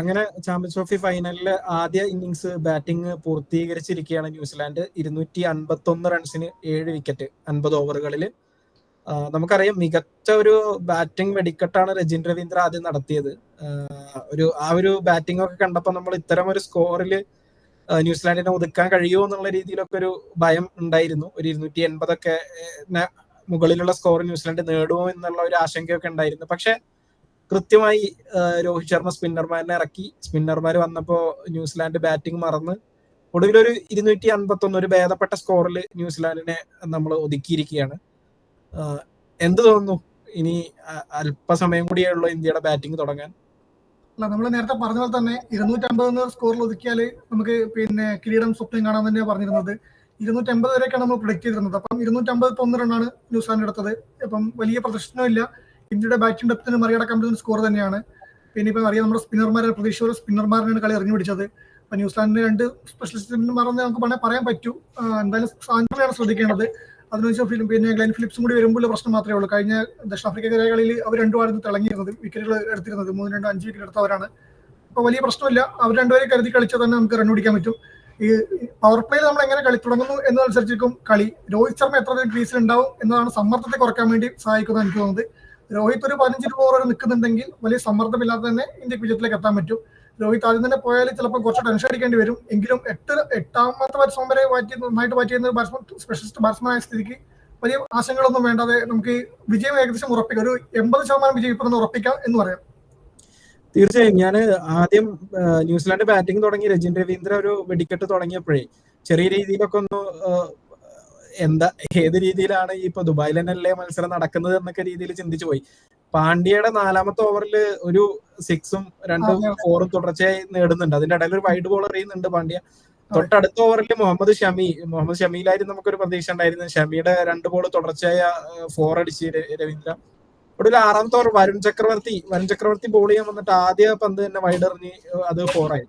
അങ്ങനെ champions trophy ഫൈനലിൽ ആദ്യ ഇന്നിങ്സ് ബാറ്റിംഗ് പൂർത്തീകരിച്ചിരിക്കുകയാണ് ന്യൂസിലാൻഡ്. ഇരുന്നൂറ്റി അൻപത്തി ഒന്ന് റൺസിന് ഏഴ് വിക്കറ്റ് അൻപത് ഓവറുകളിൽ നമുക്കറിയാം മികച്ച ഒരു ബാറ്റിംഗ് വെടിക്കെട്ടാണ് രജിൻ രവീന്ദ്ര ആദ്യം നടത്തിയത്. ഒരു ആ ഒരു ബാറ്റിംഗ് ഒക്കെ കണ്ടപ്പോൾ നമ്മൾ ഇത്തരം ഒരു സ്കോറിൽ ന്യൂസിലാൻഡിനെ ഒതുക്കാൻ കഴിയുമോ എന്നുള്ള രീതിയിലൊക്കെ ഒരു ഭയം ഉണ്ടായിരുന്നു. ഒരു ഇരുന്നൂറ്റി എൺപതൊക്കെ മുകളിലുള്ള സ്കോർ ന്യൂസിലാൻഡ് നേടുമോ എന്നുള്ള ഒരു ആശങ്കയൊക്കെ ഉണ്ടായിരുന്നു. പക്ഷെ കൃത്യമായി രോഹിത് ശർമ്മ സ്പിന്നർമാരിനെ ഇറക്കി. സ്പിന്നർമാർ വന്നപ്പോൾ ന്യൂസിലാൻഡ് ബാറ്റിംഗ് മറന്ന് ഒടുവിൽ ഒരു ഇരുന്നൂറ്റി അൻപത്തി ഒന്ന് ഒരു ഭേദപ്പെട്ട സ്കോറിൽ ന്യൂസിലാൻഡിനെ നമ്മൾ ഒതുക്കിയിരിക്കുകയാണ്. എന്ത് തോന്നുന്നു? ഇനി അല്പസമയം കൂടിയേ ഉള്ളൂ ഇന്ത്യയുടെ ബാറ്റിംഗ് തുടങ്ങാൻ. അല്ല നമ്മൾ നേരത്തെ പറഞ്ഞ പോലെ തന്നെ ഇരുന്നൂറ്റമ്പത് സ്കോറിൽ ഒതുക്കിയാൽ നമുക്ക് പിന്നെ കിരീടം സ്വപ്നം കാണാൻ തന്നെയാണ് പറഞ്ഞിരുന്നത്. ഇരുന്നൂറ്റമ്പത് വരെയൊക്കെയാണ് നമ്മൾ പ്രൊഡിക്ട് ചെയ്തിരുന്നത്. അപ്പം ഇരുന്നൂറ്റമ്പത് ഒന്ന് റണ്ണാണ് ന്യൂസിലാൻഡ് എടുത്തത്. അപ്പം വലിയ പ്രദർശനമില്ല ഇന്ത്യയുടെ ബാറ്റിംഗ് ഡെപ്തിന് മറികടക്കാൻ പറ്റുന്ന സ്കോർ തന്നെയാണ്. പിന്നെ ഇപ്പം അറിയാം നമ്മുടെ സ്പിന്നർമാരെ പ്രതീക്ഷയോടെ സ്പിന്നർമാരാണ് കളി എറിഞ്ഞു പിടിച്ചത്. അപ്പൊ ന്യൂസിലാൻഡിന് രണ്ട് സ്പെഷ്യലിസ്റ്റ് സ്പിന്നർമാരെന്ന് നമുക്ക് വേണമെങ്കിൽ പറയാൻ പറ്റൂ. എന്തായാലും സാന്ദ്രയാണ് ശ്രദ്ധിക്കേണ്ടത്. അതിനുശേഷം പിന്നെ ഗ്ലെൻ ഫിലിപ്സും കൂടി വരുമ്പോൾ പ്രശ്നം മാത്രമേ ഉള്ളൂ. കഴിഞ്ഞ ദക്ഷിണാഫ്രിക്കക്കെതിരെ കളിയിൽ അവർ രണ്ടുമായിരുന്നു തിളങ്ങിയിരുന്നത്. വിക്കറ്റുകൾ എടുത്തിരുന്നത്. മൂന്ന് രണ്ട് അഞ്ച് വിക്കറ്റ് എടുത്തവരാണ്. അപ്പൊ വലിയ പ്രശ്നമില്ല. അവർ രണ്ടുപേരെ കരുതി കളിച്ചാൽ തന്നെ നമുക്ക് റൺ പിടിക്കാൻ പറ്റും. ഈ പവർ പ്ലേയിൽ നമ്മൾ എങ്ങനെ കളി തുടങ്ങുന്നു എന്നതനുസരിച്ചിരിക്കും കളി. രോഹിത് ശർമ്മ എത്ര ക്രീസിൽ ഉണ്ടാവും എന്നതാണ് സമ്മർദ്ദത്തെ കുറയ്ക്കാൻ വേണ്ടി സഹായിക്കുന്നത് എനിക്ക് തോന്നുന്നത്. രോഹിത് ഒരു പതിനഞ്ച് രൂപ ഓവർ നിൽക്കുന്നുണ്ടെങ്കിൽ വലിയ സമ്മർദ്ദമില്ലാതെ തന്നെ ഇന്ത്യയ്ക്ക് വിജയത്തിലേക്ക് എത്താൻ പറ്റും. രോഹിത് ആദ്യം തന്നെ പോയാൽ ചിലപ്പോൾ കുറച്ച് ടെൻഷൻ അടിക്കേണ്ടി വരും. എങ്കിലും എട്ട് എട്ടാമത്തെ ബാറ്റ്സ്മാൻ വരെ ബാറ്റ് നന്നായിട്ട് ബാറ്റ് ചെയ്യുന്ന ബാറ്റ്സ്മാൻ സ്പെഷ്യലിസ്റ്റ് ബാറ്റ്സ്മാൻ ആയ സ്ഥിതിക്ക് വലിയ ആശങ്കകളൊന്നും വേണ്ടാതെ നമുക്ക് വിജയം ഏകദേശം ഉറപ്പിക്കാം. ഒരു എൺപത് ശതമാനം വിജയം ഇപ്പം ഉറപ്പിക്കാം എന്ന് പറയാം. തീർച്ചയായും. ഞാൻ ആദ്യം ന്യൂസിലാൻഡ് ബാറ്റിംഗ് തുടങ്ങി. രജിൻ രവീന്ദ്ര ഒരു വെടിക്കെട്ട് തുടങ്ങിയപ്പോഴേ ചെറിയ രീതിയിലൊക്കെ ഒന്ന് എന്താ ഏത് രീതിയിലാണ് ഇപ്പൊ ദുബായിൽ തന്നെയല്ലേ മത്സരം നടക്കുന്നത് എന്നൊക്കെ രീതിയിൽ ചിന്തിച്ചു പോയി. പാണ്ഡ്യയുടെ നാലാമത്തെ ഓവറിൽ ഒരു സിക്സും രണ്ടും ഫോറും തുടർച്ചയായി നേടുന്നുണ്ട്. അതിന്റെ ഇടയിൽ ഒരു വൈഡ് ബോൾ എറിയുന്നുണ്ട് പാണ്ഡ്യ. തൊട്ടടുത്ത ഓവറിൽ മുഹമ്മദ് ഷമി മുഹമ്മദ് ഷമിയിലായിരുന്നു നമുക്കൊരു പ്രതീക്ഷ ഉണ്ടായിരുന്നു ഷമിയുടെ രണ്ട് ബോൾ തുടർച്ചയായ ഫോർ അടിച്ച് രവീന്ദ്ര. ഒടുവിൽ ആറാമത്തെ ഓവർ വരുൺ ചക്രവർത്തി വരുൺ ചക്രവർത്തി ബോൾ ചെയ്യാൻ വന്നിട്ട് ആദ്യ പന്ത് തന്നെ വൈഡ് എറിഞ്ഞ് അത് ഫോറായി.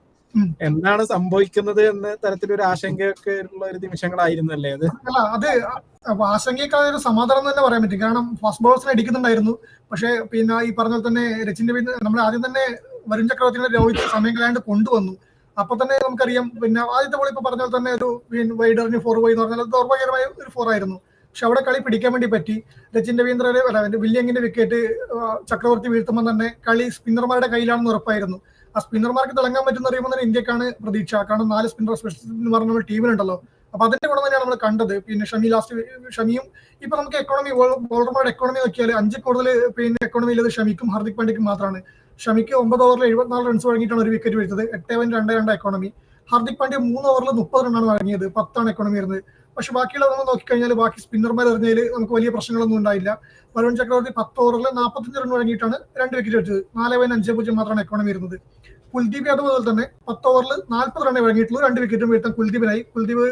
എന്താണ് സംഭവിക്കുന്നത് എന്ന തരത്തിലൊരു ആശങ്കയൊക്കെ ഉള്ള ഒരു നിമിഷങ്ങളായിരുന്നല്ലേ അത്? അല്ല അത് ആശങ്കയൊക്കെ സമാധാനം തന്നെ പറയാൻ പറ്റും. കാരണം ഫാസ്റ്റ് ബോളേഴ്സിനെ അടിക്കുന്നുണ്ടായിരുന്നു. പക്ഷേ പിന്നെ ഈ പറഞ്ഞ പോലെ തന്നെ രച്ചിന്റെ പിന്നെ നമ്മൾ ആദ്യം തന്നെ വരുൺ ചക്രവർത്തിയുടെ രോഹിത് സമയം കളയാണ്ട് കൊണ്ടുവന്നു. അപ്പൊ തന്നെ നമുക്കറിയാം പിന്നെ ആദ്യത്തെ ബോൾ ഇപ്പൊ പറഞ്ഞ പോലെ തന്നെ ഒരു വൈഡ് എറിഞ്ഞ് ഫോർ പോയി എന്ന് പറഞ്ഞാൽ ദൗർഭാഗ്യകരമായ ഒരു ഫോർ ആയിരുന്നു. പക്ഷെ അവിടെ കളി പിടിക്കാൻ വേണ്ടി പറ്റി. രച്ചിൻ രവീന്ദ്ര അല്ല വില്യങ്ങിന്റെ വിക്കറ്റ് ചക്രവർത്തി വീഴ്ത്തുമ്പോൾ തന്നെ കളി സ്പിന്നർമാരുടെ കയ്യിലാണെന്ന് ഉറപ്പായിരുന്നു. ആ സ്പിന്നർമാർക്ക് തിളങ്ങാൻ പറ്റുന്ന അറിയുമ്പോൾ തന്നെ ഇന്ത്യക്കാണ് പ്രതീക്ഷ. കാരണം നാല് സ്പിന്നർ സ്പെഷ്യലിസ്റ്റ് എന്ന് പറഞ്ഞ ടീമിലുണ്ടല്ലോ. അപ്പൊ അതിന്റെ ഗുണം തന്നെയാണ് നമ്മൾ കണ്ടത്. പിന്നെ ഷമി ലാസ്റ്റ് ഷമിയും ഇപ്പൊ നമുക്ക് എക്കോണമി ബോളർമാരുടെ എക്കോണമി നോക്കിയാൽ അഞ്ച് കൂടുതൽ പിന്നെ എക്കോണമി ഉള്ളത് ഷമിക്കും ഹാർദിക് പാണ്ഡ്യക്കും മാത്രമാണ്. ഷമിക്ക് ഒമ്പത് ഓവറിൽ എഴുപത്തിനാല് റൺസ് വഴങ്ങിയിട്ടാണ് ഒരു വിക്കറ്റ് വീഴ്ത്തത്. എട്ട് പോയിന്റ് രണ്ട് രണ്ട് എക്കോണമി ഹാർദിക് പാണ്ഡ്യ മൂന്ന് ഓവറിൽ മുപ്പത് റണ്ണാണ് വഴങ്ങിയത് പത്താണ് എക്കോണമി വരുന്നത്. പക്ഷെ ബാക്കിയുള്ള നമ്മൾ നോക്കിക്കഴിഞ്ഞാൽ ബാക്കി സ്പിന്നർമാർ എറിഞ്ഞതിൽ നമുക്ക് വലിയ പ്രശ്നങ്ങളൊന്നും ഉണ്ടായില്ല. വരുൺ ചക്രവർത്തി പത്ത് ഓവറിൽ നാൽപ്പത്തഞ്ച് റൺ വഴങ്ങിയിട്ടാണ് രണ്ട് വിക്കറ്റ് എടുത്തത്. നാല് പോയിന്റ് അഞ്ച് പൂജ്യം മാത്രമാണ് എക്കോണമി വരുന്നത് കുൽദീപ് യാദവ് അതുപോലെ തന്നെ പത്ത് ഓവറിൽ നാൽപ്പത് റണ്ണേ വഴങ്ങിയിട്ടുള്ളൂ രണ്ട് വിക്കറ്റും വീഴ്ത്താൻ കുൽദീപിനായി. കുൽദീപ്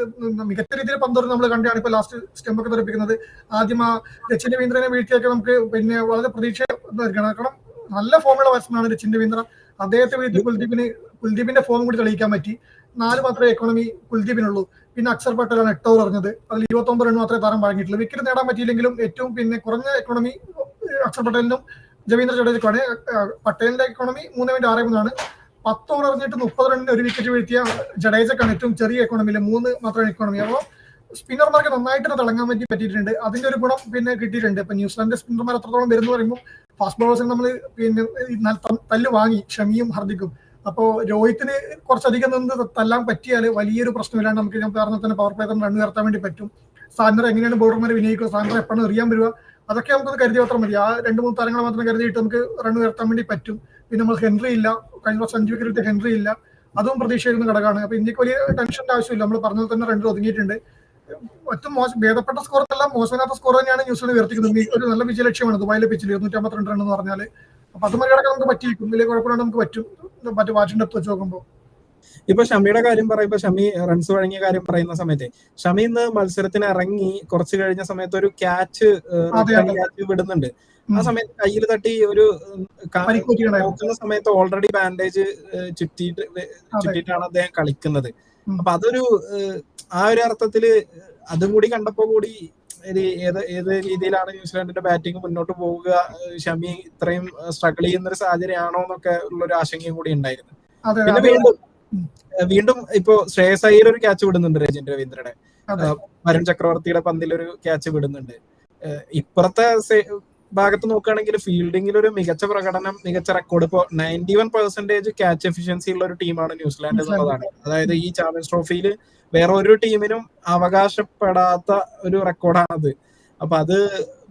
മികച്ച രീതിയിൽ പന്തൊരു നമ്മൾ കണ്ടാണ് ഇപ്പൊ ലാസ്റ്റ് സ്റ്റെമ്പ് ഒക്കെ തെറിപ്പിക്കുന്നത്. ആദ്യം ആ രച്ചിൻ രവീന്ദ്രനെ വീഴ്ത്തിയൊക്കെ നമുക്ക് പിന്നെ വളരെ പ്രതീക്ഷ നൽകണം. കാരണം നല്ല ഫോമുള്ള ബാറ്റ്സ്മാനാണ് രച്ചിൻ രവീന്ദ്ര അദ്ദേഹത്തെ വീഴ്ത്തി കുൽദീപിന് കുൽദീപിന്റെ ഫോം കൂടി തെളിയിക്കാൻ പറ്റി. നാല് മാത്രമേ എക്കോണമി കുൽദീപിനുള്ളൂ. പിന്നെ അക്ഷർ പട്ടേലാണ് എട്ട് ഓവർ എറിഞ്ഞത് അതിൽ ഇരുപത്തി ഒമ്പത് റൺ മാത്രമേ താരം വഴങ്ങിയിട്ടുള്ളൂ വിക്കറ്റ് നേടാൻ പറ്റിയില്ലെങ്കിലും ഏറ്റവും പിന്നെ കുറഞ്ഞ എക്കോണമി അക്ഷർ പട്ടേലിനും രവീന്ദ്ര ജഡേജക്കാണ്. പട്ടേലിന്റെ എക്കോണമി മൂന്ന് പോയിന്റ് ആറ് മൂന്നാണ്. പത്ത് ഓവർ എറിഞ്ഞിട്ട് മുപ്പത് റണ്ണിന് ഒരു വിക്കറ്റ് വീഴ്ത്തിയ ജഡേജക്കാണ് ഏറ്റവും ചെറിയ എക്കോണമിയിൽ മൂന്ന് മാത്രമാണ് എക്കോണമി അപ്പോൾ സ്പിന്നർമാർക്ക് നന്നായിട്ട് തിളങ്ങാൻ പറ്റി പറ്റിയിട്ടുണ്ട്. അതിന്റെ ഒരു ഗുണം പിന്നെ കിട്ടിയിട്ടുണ്ട്. ഇപ്പൊ ന്യൂസിലാൻഡിന്റെ സ്പിന്നർമാർ എത്രത്തോളം വരുന്നു പറയുമ്പോൾ ഫാസ്റ്റ് ബോളേഴ്സിന് നമ്മൾ പിന്നെ തല്ല് വാങ്ങി ഷമിയും ഹർദിക്കും. അപ്പോ രോഹിത്തിന് കുറച്ചധികം നിന്ന് തല്ലാൻ പറ്റിയാൽ വലിയൊരു പ്രശ്നമില്ലാണ്ട് നമുക്ക് ഞാൻ പറഞ്ഞ തന്നെ പവർ പ്ലേ തന്നെ റൺ ഉയർത്താൻ വേണ്ടി പറ്റും. സാൻഡർ എങ്ങനെയാണ് ബോർഡർമാർ വിനിയോഗിക്കുക സാൻഡർ എപ്പോഴാണ് എറിയാൻ വരിക? അതൊക്കെ നമുക്കൊന്ന് കരുതി മാത്രം മതി. ആ രണ്ട് മൂന്ന് താരങ്ങളെ മാത്രം കരുതിയിട്ട് നമുക്ക് റൺ ഉയർത്താൻ വേണ്ടി പറ്റും. പിന്നെ നമ്മൾ ഹെൻറി ഇല്ല. കഴിഞ്ഞ വർഷം അഞ്ച് വിക്കറ്റ് ഹെൻറി ഇല്ല. അതും പ്രതീക്ഷിക്കുന്ന ഘടകമാണ്. അപ്പൊ ഇന്ത്യയ്ക്ക് വലിയ ടെൻഷന്റെ ആവശ്യമില്ല. നമ്മൾ പറഞ്ഞത് തന്നെ രണ്ടിൽ ഒതുങ്ങിയിട്ടുണ്ട്. ഏറ്റവും മോശം ഭേദപ്പെട്ട സ്കോർ എല്ലാം മോശമില്ലാത്ത സ്കോർ തന്നെയാണ് ന്യൂസിലാൻഡ് ഉയർത്തിക്കുന്നത്. ഒരു നല്ല വിജയ ലക്ഷ്യമാണ് ദുബായിലെ പിച്ചിൽ ഇരുന്നൂറ്റി അമ്പത്തിരണ്ട് റൺ എന്ന് പറഞ്ഞാൽ അപ്പൊ അത് മറികടക്കാൻ നമുക്ക് പറ്റിയിരിക്കും വലിയ കുഴപ്പമില്ലാണ്ട് നമുക്ക് പറ്റും. മറ്റു വാച്ചിന്റെ അടുത്ത് വെച്ച് നോക്കുമ്പോൾ ഇപ്പൊ ഷമിയുടെ കാര്യം പറയുമ്പോ ഷമി റൺസ് വഴങ്ങിയ കാര്യം പറയുന്ന സമയത്ത് ഷമി ഇന്ന് മത്സരത്തിന് ഇറങ്ങി കുറച്ച് കഴിഞ്ഞ സമയത്ത് ഒരു ക്യാച്ച് വിടുന്നുണ്ട്. ആ സമയത്ത് കയ്യിൽ തട്ടി ഒരു നോക്കുന്ന സമയത്ത് ഓൾറെഡി ബാൻഡേജ് ചുറ്റിയിട്ട് ചുറ്റിട്ടാണ് ചുറ്റിയിട്ടാണ് അദ്ദേഹം കളിക്കുന്നത്. അപ്പൊ അതൊരു ആ ഒരു അർത്ഥത്തിൽ അതും കൂടി കണ്ടപ്പോ കൂടി ഏത് ഏത് രീതിയിലാണ് ന്യൂസിലാൻഡിന്റെ ബാറ്റിംഗ് മുന്നോട്ട് പോവുക ഷമി ഇത്രയും സ്ട്രഗിൾ ചെയ്യുന്ന ഒരു സാഹചര്യമാണോ എന്നൊക്കെ ഉള്ള ഒരു ആശങ്കയും കൂടി ഉണ്ടായിരുന്നു. പിന്നെ വീണ്ടും വീണ്ടും ഇപ്പോ ശ്രേയസ് അയ്യർ ഒരു ക്യാച്ച് വിടുന്നുണ്ട് രജിൻ രവീന്ദ്രയുടെ. വരുൺ ചക്രവർത്തിയുടെ പന്തിൽ ഒരു ക്യാച്ച് വിടുന്നുണ്ട്. ഇപ്പുറത്തെ ഭാഗത്ത് നോക്കുകയാണെങ്കിൽ ഫീൽഡിംഗിൽ ഒരു മികച്ച പ്രകടനം മികച്ച റെക്കോർഡ് ഇപ്പോ ninety one percentage catch efficiency ഉള്ള ഒരു ടീമാണ് ന്യൂസിലാൻഡ്. എന്നുള്ളതാണ്. അതായത് ഈ ചാമ്പ്യൻസ് ട്രോഫിയിൽ വേറെ ഒരു ടീമിനും അവകാശപ്പെടാത്ത ഒരു റെക്കോർഡാണത്. അപ്പൊ അത്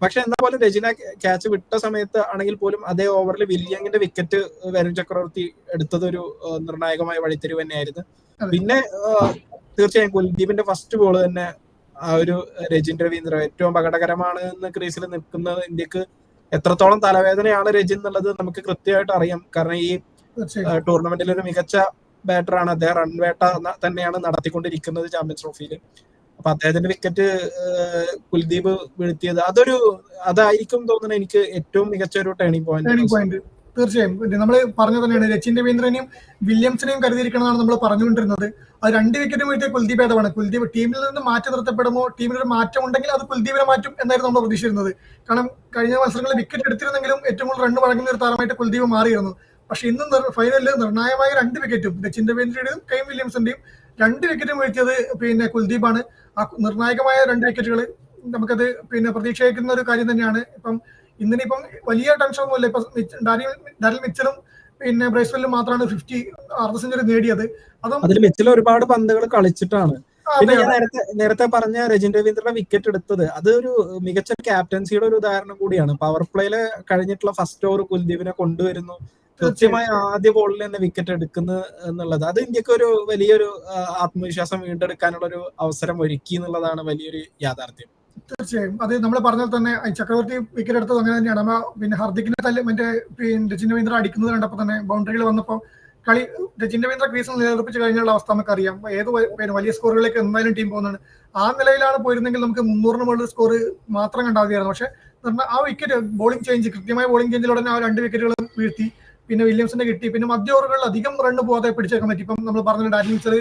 പക്ഷെ എന്താ പോലും രജിന ക്യാച്ച് വിട്ട സമയത്ത് ആണെങ്കിൽ പോലും അതേ ഓവറിൽ വില്യങ്ങിന്റെ വിക്കറ്റ് വരുൺ ചക്രവർത്തി എടുത്തത് ഒരു നിർണായകമായ വഴിത്തിരിവ് തന്നെയായിരുന്നു. പിന്നെ തീർച്ചയായും കുൽദീപിന്റെ ഫസ്റ്റ് ബോൾ തന്നെ ആ ഒരു രജിൻ രവീന്ദ്ര ഏറ്റവും അപകടകരമാണ് എന്ന് ക്രീസിൽ നിൽക്കുന്ന ഇന്ത്യയ്ക്ക് എത്രത്തോളം തലവേദനയാണ് രജിൻ എന്നുള്ളത് നമുക്ക് കൃത്യമായിട്ട് അറിയാം. കാരണം ഈ ടൂർണമെന്റിൽ ഒരു മികച്ച ബാറ്ററാണ് അദ്ദേഹം റൺവേട്ട തന്നെയാണ് നടത്തിക്കൊണ്ടിരിക്കുന്നത് ചാമ്പ്യൻസ് ട്രോഫിയിൽ അപ്പൊ അദ്ദേഹത്തിന്റെ വിക്കറ്റ് കുൽദീപ് വീഴ്ത്തിയത് അതൊരു അതായിരിക്കും തോന്നുന്നത് എനിക്ക് ഏറ്റവും മികച്ച ഒരു ടേണിംഗ് പോയിന്റ് തീർച്ചയായും. നമ്മൾ പറഞ്ഞു തന്നെയാണ് രച്ചിൻ രവീന്ദ്രനെയും വില്യംസിനെയും കരുതിയിരിക്കണമെന്നാണ് നമ്മൾ പറഞ്ഞുകൊണ്ടിരുന്നത്. അത് രണ്ട് വിക്കറ്റും വീഴ്ത്തിയ കുൽദീപ് യാദവാണ് കുൽദീപ് ടീമിൽ നിന്ന് മാറ്റി നിർത്തപ്പെടുമോ? ടീമിൽ ഒരു മാറ്റം ഉണ്ടെങ്കിൽ അത് കുൽദീപിനെ മാറ്റും എന്നായിരുന്നു നമ്മൾ പ്രതീക്ഷിച്ചിരുന്നത്. കാരണം കഴിഞ്ഞ മത്സരങ്ങളിൽ വിക്കറ്റ് എടുത്തിരുന്നെങ്കിലും ഏറ്റവും കൂടുതൽ റണ്ണ് വഴങ്ങുന്ന ഒരു താരമായിട്ട് കുൽദീപ് മാറിയിരുന്നു. പക്ഷെ ഇന്ന് ഫൈനലിൽ നിർണായകമായ രണ്ട് വിക്കറ്റും രച്ചിൻ രവീന്ദ്രയുടെയും കെയിൻ വില്യംസിന്റെയും രണ്ട് വിക്കറ്റും വീഴ്ത്തിയത് പിന്നെ കുൽദീപാണ്. ആ നിർണായകമായ രണ്ട് വിക്കറ്റുകൾ നമുക്കത് പിന്നെ പ്രതീക്ഷിക്കുന്ന ഒരു കാര്യം തന്നെയാണ്. ഇപ്പം ഇന്നിനിപ്പം വലിയ ടെൻഷൻ ഒന്നുമില്ല ഇപ്പൊ ഡാരിൽ മിച്ചറും ഡാനിൽ മിച്ചലും പിന്നെ ബ്രേസ്വെല്ലും മാത്രമാണ് ഫിഫ്റ്റി അർദ്ധ സെഞ്ചുറി നേടിയത്. അതും അതിൽ മിച്ചിൽ ഒരുപാട് പന്തുകൾ കളിച്ചിട്ടാണ്. പിന്നെ ഞാൻ നേരത്തെ നേരത്തെ പറഞ്ഞ രജിൻ രവീന്ദ്രന്റെ വിക്കറ്റ് എടുത്തത് അത് ഒരു മികച്ച ക്യാപ്റ്റൻസിയുടെ ഒരു ഉദാഹരണം കൂടിയാണ്. പവർ പ്ലേയിൽ കഴിഞ്ഞിട്ടുള്ള ഫസ്റ്റ് ഓവർ കുൽദീപിനെ കൊണ്ടുവരുന്നു. കൃത്യമായി ആദ്യ ബോളിൽ തന്നെ വിക്കറ്റ് എടുക്കുന്നു എന്നുള്ളത്. അത് ഇന്ത്യയ്ക്ക് ഒരു വലിയൊരു ആത്മവിശ്വാസം വീണ്ടെടുക്കാനുള്ള ഒരു അവസരം ഒരുക്കി എന്നുള്ളതാണ് വലിയൊരു യാഥാർത്ഥ്യം. തീർച്ചയായും. അത് നമ്മൾ പറഞ്ഞാൽ തന്നെ ചക്രവർത്തി വിക്കറ്റ് എടുത്തത് അങ്ങനെ തന്നെയാണ്. നമ്മൾ പിന്നെ ഹർദിക്കിനെ തല്ല് മറ്റേ പിന്നെ രജിൻ രവീന്ദ്ര അടിക്കുന്നത് കണ്ടപ്പോൾ തന്നെ ബൗണ്ടറികൾ വന്നപ്പോൾ കളി രജിൻ രവീന്ദ്ര ക്രീസിൽ നിലനിർപ്പിച്ച് കഴിഞ്ഞുള്ള അവസ്ഥ നമുക്കറിയാം. ഏത് പിന്നെ വലിയ സ്കോറുകളിലേക്ക് എന്തായാലും ടീം പോകുന്നതാണ്. ആ നിലയിലാണ് പോയിരുന്നെങ്കിൽ നമുക്ക് മുന്നൂറിന് മുകളിൽ സ്കോർ മാത്രം കണ്ടാൽ മതിയായിരുന്നു. പക്ഷെ ആ വിക്കറ്റ് ബോളിംഗ് ചേഞ്ച് കൃത്യമായ ബോളിംഗ് ചേഞ്ചിലുടനെ ആ രണ്ട് വിക്കറ്റുകളും വീഴ്ത്തി. പിന്നെ വില്യംസിന്റെ കിട്ടി. പിന്നെ മധ്യ ഓവറുകളിൽ അധികം റണ്ണ് പോകാതെ പിടിച്ചേക്കാൻ പറ്റി ഇപ്പം നമ്മൾ പറഞ്ഞ ഡാനിൽസർ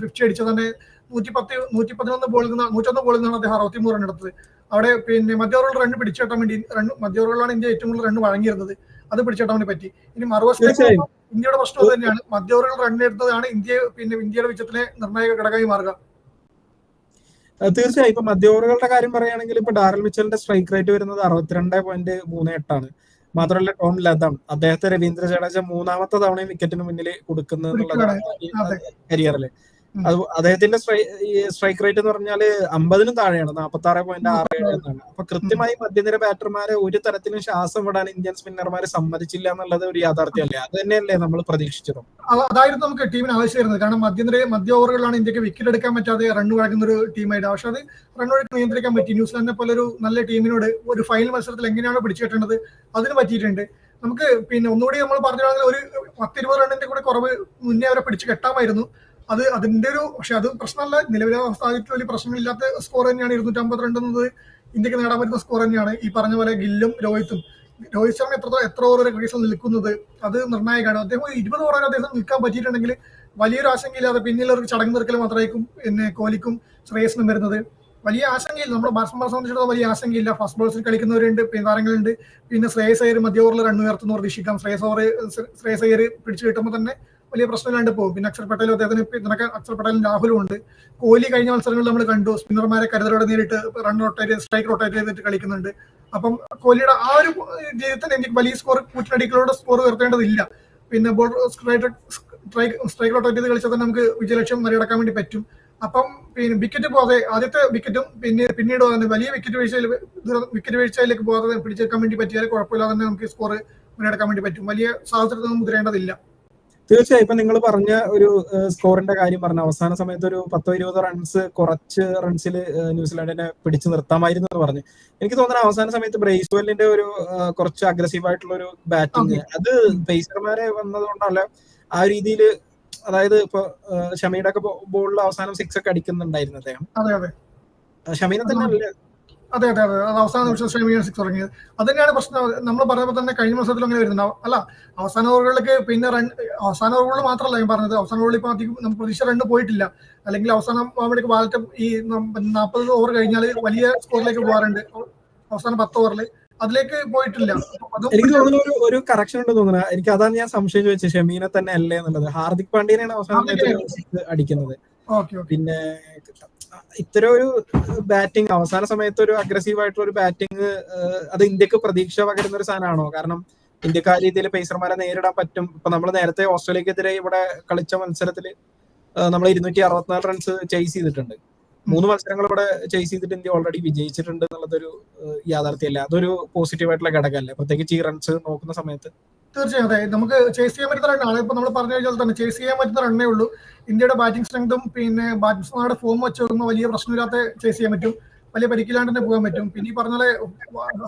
ഫിഫ്റ്റി അടിച്ച തന്നെ നൂറ്റി പത്ത് നൂറ്റി പതിനൊന്ന് ബോളിൽ നിന്ന് നൂറ്റൊന്ന് ബോളിൽ നിന്നാണ് അദ്ദേഹം അറുപത്തിമൂന്ന് റൺ എടുത്തത്. അവിടെ പിന്നെ മധ്യ ഓവറുകൾ റണ്ണ് പിടിച്ചേട്ടാൻ വേണ്ടി റൺ മധ്യ ഓവറുകളാണ് ഇന്ത്യ ഏറ്റവും കൂടുതൽ റണ്ണ് വഴങ്ങിയിരുന്നത് അത് പിടിച്ചേട്ടാൻ വേണ്ടി പറ്റി. ഇനി മറുവശത്തേക്ക് ഇന്ത്യയുടെ പ്രശ്നം തന്നെയാണ്. മധ്യ ഓവറുകൾ റൺ എടുത്തതാണ് ഇന്ത്യ പിന്നെ ഇന്ത്യയുടെ വിജയത്തിലെ നിർണായക ഘടകമായി മാറുക. തീർച്ചയായും. ഇപ്പൊ മധ്യ ഓവറുകളുടെ കാര്യം പറയുകയാണെങ്കിൽ ഇപ്പൊ ഡാരൽ മിച്ചലിന്റെ സ്ട്രൈക്ക് റേറ്റ് വരുന്നത് അറുപത്തിരണ്ട് പോയിന്റ് മൂന്ന് എട്ടാണ് മാത്രമല്ല ടോം ലതം അദ്ദേഹത്തെ രവീന്ദ്ര ജഡേജ മൂന്നാമത്തെ തവണയും വിക്കറ്റിന് മുന്നിൽ കൊടുക്കുന്നു എന്നുള്ളതാണ് ഈ അതെ. കരിയറിൽ. അത് അദ്ദേഹത്തിന്റെ സ്ട്രൈക്ക് റേറ്റ് എന്ന് പറഞ്ഞാൽ അമ്പതിനും താഴെയാണ്. നാൽപ്പത്തി ആറ് പോയിന്റ് ആറ് ഏഴ് എന്നാണ് അപ്പൊ കൃത്യമായി മധ്യനിര ബാറ്റർമാരെ ഒരു തരത്തിലും ശ്വാസം വിടാൻ ഇന്ത്യൻ സ്പിന്നർമാരെ സമ്മതിച്ചില്ല എന്നുള്ളത് ഒരു യാഥാർത്ഥ്യമല്ലേ? അത് തന്നെയല്ലേ നമ്മൾ പ്രതീക്ഷിച്ചതും. അത് അതായിരുന്നു നമുക്ക് ടീമിന് ആവശ്യമായിരുന്നത് കാരണം മധ്യനിര മധ്യ ഓവറുകളാണ് ഇന്ത്യയ്ക്ക് വിക്കറ്റ് എടുക്കാൻ പറ്റാതെ റൺ വഴങ്ങുന്ന ഒരു ടീമായിട്ട്. പക്ഷെ അത് റൺ വഴക്ക് നിയന്ത്രിക്കാൻ പറ്റി. ന്യൂസിലാൻഡിനെ പോലെ ഒരു നല്ല ടീമിനോട് ഒരു ഫൈനൽ മത്സരത്തിൽ എങ്ങനെയാണോ പിടിച്ചു കെട്ടേണ്ടത് അതിന് പറ്റിയിട്ടുണ്ട്. നമുക്ക് പിന്നെ ഒന്നുകൂടി നമ്മൾ പറഞ്ഞാണെങ്കിൽ ഒരു പത്തിരുപത് റണ്ണിന്റെ കൂടെ കുറവ് മുന്നേ അവരെ പിടിച്ചു കെട്ടാമായിരുന്നു. അത് അതിന്റെ ഒരു പക്ഷെ അത് പ്രശ്നമല്ല. നിലവിലെ സാഹചര്യത്തിൽ വലിയ പ്രശ്നമില്ലാത്ത സ്കോർ തന്നെയാണ് ഇരുന്നൂറ്റമ്പത് റൺ എന്നത് ഇന്ത്യയ്ക്ക് നേടാൻ പറ്റുന്ന സ്കോർ തന്നെയാണ്. ഈ പറഞ്ഞ പോലെ ഗില്ലും രോഹിത്തും. രോഹിത് ശർമ്മ എത്ര എത്ര ഓവർ ക്രീസിൽ നിൽക്കുന്നത്? അത് നിർണായകമാണ്. അദ്ദേഹം ഇരുപത് ഓവർ അദ്ദേഹം നിൽക്കാൻ പറ്റിയിട്ടുണ്ടെങ്കിൽ വലിയൊരു ആശങ്കയില്ലാതെ പിന്നിലൊരു ചടങ്ങ് നിൽക്കൽ മാത്രമായിരിക്കും പിന്നെ കോഹ്ലിക്കും ശ്രേയസിനും വരുന്നത്. വലിയ ആശങ്കയില്ല. നമ്മുടെ ബാറ്റ്സ്മാനെ സംബന്ധിച്ചിടത്തോളം വലിയ ആശങ്കയില്ല. ഫസ്റ്റ് ബോൾസിൽ കളിക്കുന്നവരുണ്ട് പിന്നെ താരങ്ങളുണ്ട്. പിന്നെ ശ്രേയസ് അയ്യർ മധ്യ ഓവറിൽ റൺ ഉയർത്തുന്നവർ പ്രതീക്ഷിക്കാം ശ്രേയസ് ഓവർ ശ്രേയസ് അയ്യർ പിടിച്ചു കിട്ടുമ്പോൾ തന്നെ വലിയ പ്രശ്നമില്ലാണ്ട് പോകും. പിന്നെ അക്ഷർ പട്ടേലും അദ്ദേഹത്തിന് ഇതിനൊക്കെ അക്ഷർ പട്ടേലും രാഹുലും ഉണ്ട് കോഹ്ലി കഴിഞ്ഞ മത്സരങ്ങളിൽ നമ്മൾ കണ്ടു. സ്പിന്നർമാരെ കരുതലോടെ നേരിട്ട് റൺ റൊട്ടേറ്റ് ചെയ്ത് സ്ട്രൈക്ക് റൊട്ടേറ്റ് ചെയ്തിട്ട് കളിക്കുന്നുണ്ട്. അപ്പം കോഹ്ലിയുടെ ആ ഒരു ജീവിതത്തിൽ എനിക്ക് വലിയ സ്കോർ കൂറ്റിനടികളോട് സ്കോർ ഉയർത്തേണ്ടതില്ല. പിന്നെ ബോൾ സ്ട്രൈക്ക് സ്ട്രൈക്ക് റൊട്ടേറ്റ് ചെയ്ത് കളിച്ചാൽ തന്നെ നമുക്ക് വിജയലക്ഷ്യം മറികടക്കാൻ വേണ്ടി പറ്റും. അപ്പം പിന്നെ വിക്കറ്റ് പോകാതെ ആദ്യത്തെ വിക്കറ്റും പിന്നെ പിന്നീട് തന്നെ വലിയ വിക്കറ്റ് വീഴ്ചയിൽ വിക്കറ്റ് വീഴ്ചയിലേക്ക് പോകാതെ പിടിച്ചെടുക്കാൻ വേണ്ടി പറ്റിയാൽ കുഴപ്പമില്ലാതെ തന്നെ നമുക്ക് സ്കോർ മറികടക്കാൻ വേണ്ടി പറ്റും. വലിയ സാഹചര്യത്തിൽ മുതിരേണ്ടതില്ല. തീർച്ചയായും ഇപ്പൊ നിങ്ങൾ പറഞ്ഞ ഒരു സ്കോറിന്റെ കാര്യം പറഞ്ഞ അവസാന സമയത്ത് ഒരു പത്തോ ഇരുപതോ റൺസ് കുറച്ച് റൺസിൽ ന്യൂസിലാൻഡിനെ പിടിച്ചു നിർത്താമായിരുന്നു എന്ന് പറഞ്ഞു. എനിക്ക് തോന്നുന്നു അവസാന സമയത്ത് ബ്രേസ്വെല്ലിന്റെ ഒരു കുറച്ച് അഗ്രസീവ് ആയിട്ടുള്ള ഒരു ബാറ്റിംഗ് അത് പേസർമാരെ വന്നതുകൊണ്ടല്ല ആ രീതിയിൽ അതായത് ഇപ്പൊ ഷമിയുടെ ഒക്കെ ബോളിൽ അവസാനം സിക്സ് ഒക്കെ അടിക്കുന്നുണ്ടായിരുന്നു അദ്ദേഹം. ഷമീനെ തന്നെ അതെ അതെ അതെ. അത് അവസാന നിമിഷം ശ്രമിക്കാൻ സിക്സ് തുടങ്ങിയത് അത് തന്നെയാണ് പ്രശ്നം. നമ്മൾ പറഞ്ഞപ്പോൾ തന്നെ കഴിഞ്ഞ മത്സരത്തിൽ അങ്ങനെ വരുന്നുണ്ടാവും അല്ല അവസാന ഓവറുകളിലേക്ക് പിന്നെ റൺ അവസാന ഓവറുകൾ മാത്രമല്ല ഞാൻ പറഞ്ഞത്. അവസാന ഓവറിൽ ഇപ്പോൾ അധികം നമ്മൾ പ്രതീക്ഷ റണ്ണ് പോയിട്ടില്ല. അല്ലെങ്കിൽ അവസാനം അവിടേക്ക് ബാലറ്റ് ഈ നാൽപ്പത് ഓവർ കഴിഞ്ഞാൽ വലിയ സ്കോറിലേക്ക് പോകാറുണ്ട്. അവസാന പത്ത് ഓവറിൽ. അതിലേക്ക് പോയിട്ടില്ല. എനിക്ക് തോന്നുന്നു ഒരു ഒരു കറക്ഷൻ ഉണ്ട് തോന്നുന്നു. എനിക്ക് അതാണ് ഞാൻ സംശയം ചോദിച്ചത്. ഷമീനെ തന്നെ അല്ലേ എന്നുള്ളത്. ഹാർദിക് പാണ്ഡ്യനാണ് അവസാനം അടിക്കുന്നത്. പിന്നെ ഇത്തരം ഒരു ബാറ്റിംഗ് അവസാന സമയത്ത് ഒരു അഗ്രസീവ് ആയിട്ടുള്ള ഒരു ബാറ്റിംഗ് അത് ഇന്ത്യയ്ക്ക് പ്രതീക്ഷ പകരുന്ന ഒരു സാധനമാണോ? കാരണം ഇന്ത്യയ്ക്ക് ആ രീതിയിൽ പേസർമാരെ നേരിടാൻ പറ്റും. ഇപ്പൊ നമ്മൾ നേരത്തെ ഓസ്ട്രേലിയക്കെതിരെ ഇവിടെ കളിച്ച മത്സരത്തിൽ നമ്മൾ ഇരുന്നൂറ്റി അറുപത്തിനാല് റൺസ് ചേസ് ചെയ്തിട്ടുണ്ട്. മൂന്ന് മത്സരങ്ങൾ ഇവിടെ ചേസ് ചെയ്തിട്ട് ഇന്ത്യ ഓൾറെഡി വിജയിച്ചിട്ടുണ്ട് എന്നുള്ളതൊരു യാഥാർത്ഥ്യമല്ല? അതൊരു പോസിറ്റീവ് ആയിട്ടുള്ള ഘടകമല്ലേ? പ്രത്യേകിച്ച് ഈ റൺസ് നോക്കുന്ന സമയത്ത്. തീർച്ചയായും. അതെ നമുക്ക് ചേസ് ചെയ്യാൻ പറ്റുന്ന റണ്ണാണ് ഇപ്പൊ നമ്മൾ പറഞ്ഞു കഴിഞ്ഞാൽ തന്നെ ചേസ് ചെയ്യാൻ പറ്റുന്ന റണ്ണേ ഉള്ളൂ. ഇന്ത്യയുടെ ബാറ്റിംഗ് സ്ട്രെങ്തും പിന്നെ ബാറ്റിംഗ്സ്മാരുടെ ഫോം വെച്ച് നോക്കുമ്പോൾ വലിയ പ്രശ്നമില്ലാത്ത ചേസ് ചെയ്യാൻ പറ്റും. വലിയ പരിക്കില്ലാണ്ട് തന്നെ പോകാൻ പറ്റും. പിന്നെ ഈ പറഞ്ഞ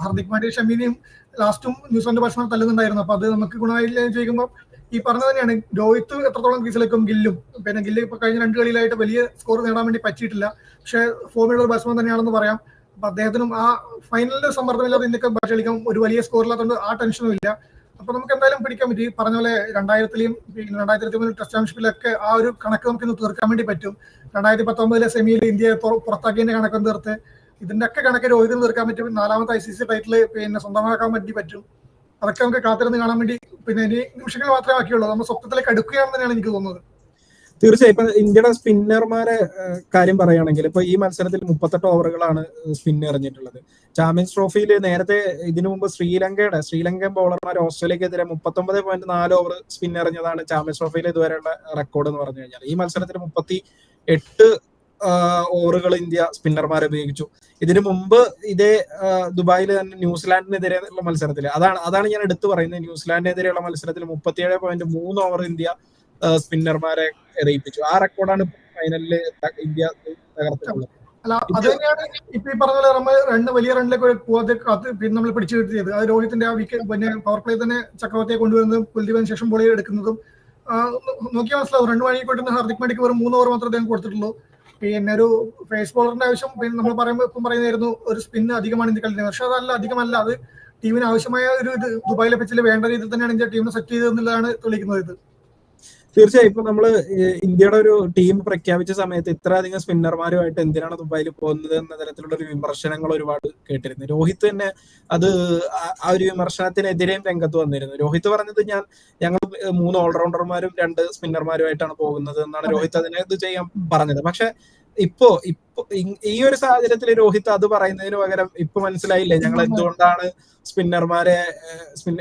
ഹർദിക് പാണ്ഡ്യ ഷമീനെയും ലാസ്റ്റും ന്യൂസിലാൻഡ് ബാറ്റ്സ്മാൻ തല്ലുന്നുണ്ടായിരുന്നു അപ്പൊ അത് നമുക്ക് ഗുണമായില്ല എന്ന് ചോദിക്കുമ്പോൾ ഈ പറഞ്ഞ തന്നെയാണ്. രോഹിത് എത്രത്തോളം ക്രീസിലേക്കും ഗില്ലും. പിന്നെ ഗില്ല് ഇപ്പൊ കഴിഞ്ഞ രണ്ട് കളിയിലായിട്ട് വലിയ സ്കോർ നേടാൻ വേണ്ടി പറ്റിയിട്ടില്ല. പക്ഷേ ഫോമിലുള്ള ഒരു ബാറ്റ്സ്മാൻ തന്നെയാണെന്ന് പറയാം. അപ്പൊ അദ്ദേഹത്തിനും ആ ഫൈനലിൽ സമ്മർദ്ദമില്ലാതെ ഇന്ത്യയ്ക്ക് ബാറ്റ് കളിക്കാൻ ഒരു വലിയ സ്കോർ ഇല്ലാത്തതുകൊണ്ട് ആ ടെൻഷനും ഇല്ല. അപ്പൊ നമുക്ക് എന്തായാലും പിടിക്കാൻ പറ്റി. പറഞ്ഞ പോലെ രണ്ടായിരത്തിലെയും രണ്ടായിരത്തി ഇരുപത്തി മൂന്ന് ടെസ്റ്റ് ചാമ്പ്യൻഷിപ്പിലൊക്കെ ആ ഒരു കണക്ക് നമുക്ക് ഇന്ന് തീർക്കാൻ വേണ്ടി പറ്റും. രണ്ടായിരത്തി പത്തൊമ്പതിലെ സെമിയിൽ ഇന്ത്യയെ പുറ- പുറത്താക്കിയതിന്റെ കണക്കും തീർത്ത് ഇതിന്റെ ഒക്കെ കണക്ക് രോഹിതിന് തീർക്കാൻ പറ്റും. നാലാമത്തെ ഐ സി സി ടൈറ്റിൽ പിന്നെ സ്വന്തമാക്കാൻ വേണ്ടി പറ്റും. അതൊക്കെ നമുക്ക് കാത്തിരുന്ന് കാണാൻ വേണ്ടി പിന്നെ ഇനി നിമിഷങ്ങൾ മാത്രമേ ബാക്കിയുള്ളൂ. നമ്മൾ സ്വപ്നത്തിലേക്ക് അടുക്കുകയാണെന്ന് തന്നെയാണ് എനിക്ക് തോന്നുന്നത്. തീർച്ചയായും. ഇപ്പൊ ഇന്ത്യയുടെ സ്പിന്നർമാരെ കാര്യം പറയുകയാണെങ്കിൽ ഇപ്പൊ ഈ മത്സരത്തിൽ മുപ്പത്തെട്ട് ഓവറുകളാണ് സ്പിൻ എറിഞ്ഞിട്ടുള്ളത്. ചാമ്പ്യൻസ് ട്രോഫിയിൽ നേരത്തെ ഇതിനു മുമ്പ് ശ്രീലങ്കയുടെ ശ്രീലങ്കൻ ബൗളർമാർ ഓസ്ട്രേലിയക്കെതിരെ മുപ്പത്തൊമ്പത് പോയിന്റ് നാല് ഓവർ സ്പിൻ എറിഞ്ഞതാണ് ചാമ്പ്യൻസ് ട്രോഫിയിൽ ഇതുവരെയുള്ള റെക്കോർഡ് എന്ന് പറഞ്ഞു കഴിഞ്ഞാൽ ഈ മത്സരത്തിൽ മുപ്പത്തി എട്ട് ഓവറുകൾ ഇന്ത്യ സ്പിന്നർമാരെ ഉപയോഗിച്ചു. ഇതിനു മുമ്പ് ഇതേ ദുബായിൽ തന്നെ ന്യൂസിലാൻഡിനെതിരെ ഉള്ള മത്സരത്തിൽ അതാണ് അതാണ് ഞാൻ എടുത്തു പറയുന്നത്. ന്യൂസിലാൻഡിനെതിരെയുള്ള മത്സരത്തിൽ മുപ്പത്തിയേഴ് പോയിന്റ് മൂന്ന് ഓവർ ഇന്ത്യ സ്പിന്നർമാരെ എറിയിപ്പിച്ചു ആ റെക്കോർഡാണ് ഫൈനലിൽ ഇന്ത്യ തകർത്തിട്ടുള്ളത്. അല്ല അത് തന്നെയാണ് ഇപ്പൊ ഈ പറഞ്ഞ നമ്മൾ രണ്ട് വലിയ റണ്ണിലേക്ക് കാത്ത് പിന്നെ നമ്മൾ പിടിച്ചു കിട്ടിയത് അത് രോഹിത്തിന്റെ ആ വിക്കറ്റ് പിന്നെ പവർ പ്ലേ തന്നെ ചക്രവർത്തിയെ കൊണ്ടുവരുന്നതും കുൽദീപിന് ശേഷം ബോളി എടുക്കുന്നതും ആ, നോക്കിയാൽ മനസ്സിലാവും. രണ്ട് വഴി കൊണ്ടുവന്ന ഹാർദിക് പാണ്ഡ്യക്ക് വെറും മൂന്ന് ഓവർ മാത്രമേ അദ്ദേഹം കൊടുത്തിട്ടുള്ളൂ. പിന്നെ ഒരു ഫേസ് ബോളറിന്റെ ആവശ്യം പിന്നെ നമ്മൾ പറയുമ്പോൾ ഇപ്പം പറയുന്നതായിരുന്നു ഒരു സ്പിന്ന് അധികമാണ് ഇന്ത്യ കളിക്കുന്നത്. പക്ഷെ അതല്ല അധികമല്ല. അത് ടീമിന് ആവശ്യമായ ഒരു ഇത് ദുബായിലെ പിച്ചിൽ വേണ്ട രീതിയിൽ തന്നെയാണ് ഇന്ത്യ ടീമിനെ സെറ്റ് ചെയ്തതെന്നുള്ളതാണ് തെളിയിക്കുന്നത് ഇത്. തീർച്ചയായും ഇപ്പൊ നമ്മൾ ഇന്ത്യയുടെ ഒരു ടീം പ്രഖ്യാപിച്ച സമയത്ത് ഇത്രയധികം സ്പിന്നർമാരുമായിട്ട് എന്തിനാണ് ദുബായിൽ പോകുന്നത് എന്ന തരത്തിലുള്ള ഒരു വിമർശനങ്ങൾ ഒരുപാട് കേട്ടിരുന്നു. രോഹിത് തന്നെ അത് ആ ഒരു വിമർശനത്തിനെതിരെയും രംഗത്ത് വന്നിരുന്നു. രോഹിത് പറഞ്ഞത് ഞാൻ ഞങ്ങൾ മൂന്ന് ഓൾറൗണ്ടർമാരും രണ്ട് സ്പിന്നർമാരുമായിട്ടാണ് പോകുന്നത് എന്നാണ് രോഹിത് അതിനെ ഇത് ചെയ്യാൻ പറഞ്ഞത്. പക്ഷെ ഇപ്പോ ഇപ്പൊ ഈ ഒരു സാഹചര്യത്തിൽ രോഹിത് അത് പറയുന്നതിന് പകരം ഇപ്പൊ മനസ്സിലായില്ലേ? ഞങ്ങൾ എന്തുകൊണ്ടാണ് സ്പിന്നർമാരെ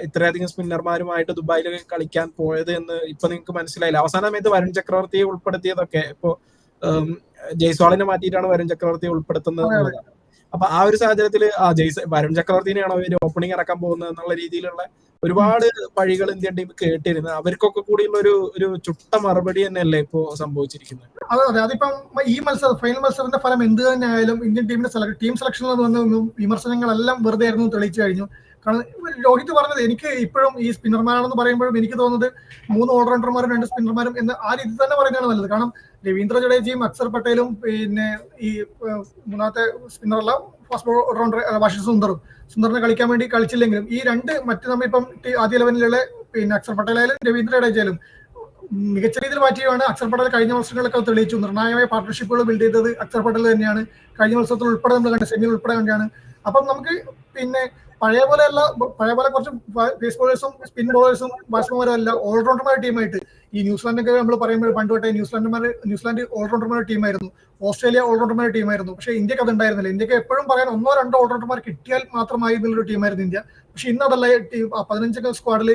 ഇത്രയധികം സ്പിന്നർമാരുമായിട്ട് ദുബായിൽ കളിക്കാൻ പോയത് എന്ന് ഇപ്പൊ നിങ്ങൾക്ക് മനസ്സിലായില്ല? അവസാന സമയത്ത് വരുൺ ചക്രവർത്തിയെ ഉൾപ്പെടുത്തിയതൊക്കെ ഇപ്പോ ജയ്സ്വാളിനെ മാറ്റിയിട്ടാണ് വരുൺ ചക്രവർത്തിയെ ഉൾപ്പെടുത്തുന്നത്. അപ്പൊ ആ ഒരു സാഹചര്യത്തിൽ ആ ജയ്സ് വരുൺ ചക്രവർത്തിനെയാണോ ഇവർ ഓപ്പണിംഗ് ഇറക്കാൻ പോകുന്നത് എന്നുള്ള രീതിയിലുള്ള ഒരുപാട് വഴികൾ ഇന്ത്യൻ ടീം കേട്ടിരുന്നത്. അവർക്കൊക്കെ കൂടിയുള്ള ഒരു ഒരു ചുട്ട മറുപടി തന്നെയല്ലേ ഇപ്പോ സംഭവിച്ചിരിക്കുന്നത്? അതെ അതെ. അതിപ്പം ഈ മത്സരം ഫൈനൽ മത്സരത്തിന്റെ ഫലം എന്ത് തന്നെ ആയാലും ഇന്ത്യൻ ടീമിന്റെ സെലക്ട് ടീം സെലക്ഷനിൽ വന്ന വിമർശനങ്ങളെല്ലാം വെറുതെ ആയിരുന്നു തെളിയിച്ചു കഴിഞ്ഞു. കാരണം രോഹിത് പറഞ്ഞത് എനിക്ക് ഇപ്പോഴും ഈ സ്പിന്നർമാരാണെന്ന് പറയുമ്പോഴും എനിക്ക് തോന്നുന്നത് മൂന്ന് ഓൾറൗണ്ടർമാരും രണ്ട് സ്പിന്നർമാരും എന്ന് ആ രീതി തന്നെ പറയുന്നതാണ് നല്ലത്. കാരണം രവീന്ദ്ര ജഡേജയും അക്സർ പട്ടേലും പിന്നെ ഈ മൂന്നാമത്തെ സ്പിന്നറല്ല ഫാസ്റ്റ് ഓൾറൗണ്ടർ വാഷ് സുന്ദറും. സുന്ദറിനെ കളിക്കാൻ വേണ്ടി കളിച്ചില്ലെങ്കിലും ഈ രണ്ട് മറ്റ് നമ്മൾ ഇപ്പം ആദ്യ ലെവനിലുള്ള പിന്നെ അക്സർ പട്ടേലായാലും രവീന്ദ്ര ജഡേജയാലും മികച്ച രീതിയിൽ മാറ്റിയാണ് അക്സർ പട്ടേൽ കഴിഞ്ഞ മത്സരങ്ങളൊക്കെ തെളിയിച്ചു. നിർണായകമായ പാർട്ണർഷിപ്പുകൾ ബിൽഡ് ചെയ്തത് അക്സർ പട്ടേൽ തന്നെയാണ്. കഴിഞ്ഞ മത്സരത്തിൽ ഉൾപ്പെടെ നമ്മൾ കണ്ട സെമിയിൽ ഉൾപ്പെടെ കണ്ടാണ്. അപ്പം നമുക്ക് പിന്നെ പഴയ പോലെ അല്ല പഴയ പോലെ കുറച്ച് ഫേസ് ബോളേഴ്സും സ്പിൻ ബോളേഴ്സും ബാറ്റ്സ്മാൻമാരും അല്ല ഓൾറൗണ്ടർമാരുടെ ടീമായിട്ട് ഈ ന്യൂസിലാൻഡൊക്കെ നമ്മൾ പറയുമ്പോൾ പണ്ട് തൊട്ടേ ന്യൂസിലാൻഡ്മാർ ന്യൂസിലാൻഡ് ഓൾറൗണ്ടർമാരുടെ ടീമായിരുന്നു. ഓസ്ട്രേലിയ ഓൾറൗണ്ടർമാരുടെ ടീമായിരുന്നു. പക്ഷേ ഇന്ത്യയ്ക്ക് അത് ഉണ്ടായിരുന്നില്ല ഇന്ത്യയ്ക്ക് എപ്പോഴും പറയാൻ ഒന്നോ രണ്ടോ ഓൾറൗണ്ടർമാർ കിട്ടിയാൽ മാത്രമായി എന്നുള്ളൊരു ടീമായിരുന്നു ഇന്ത്യ. പക്ഷെ ഇന്ന് അതല്ല ടീം പതിനഞ്ചൊക്കെ സ്ക്വാഡിൽ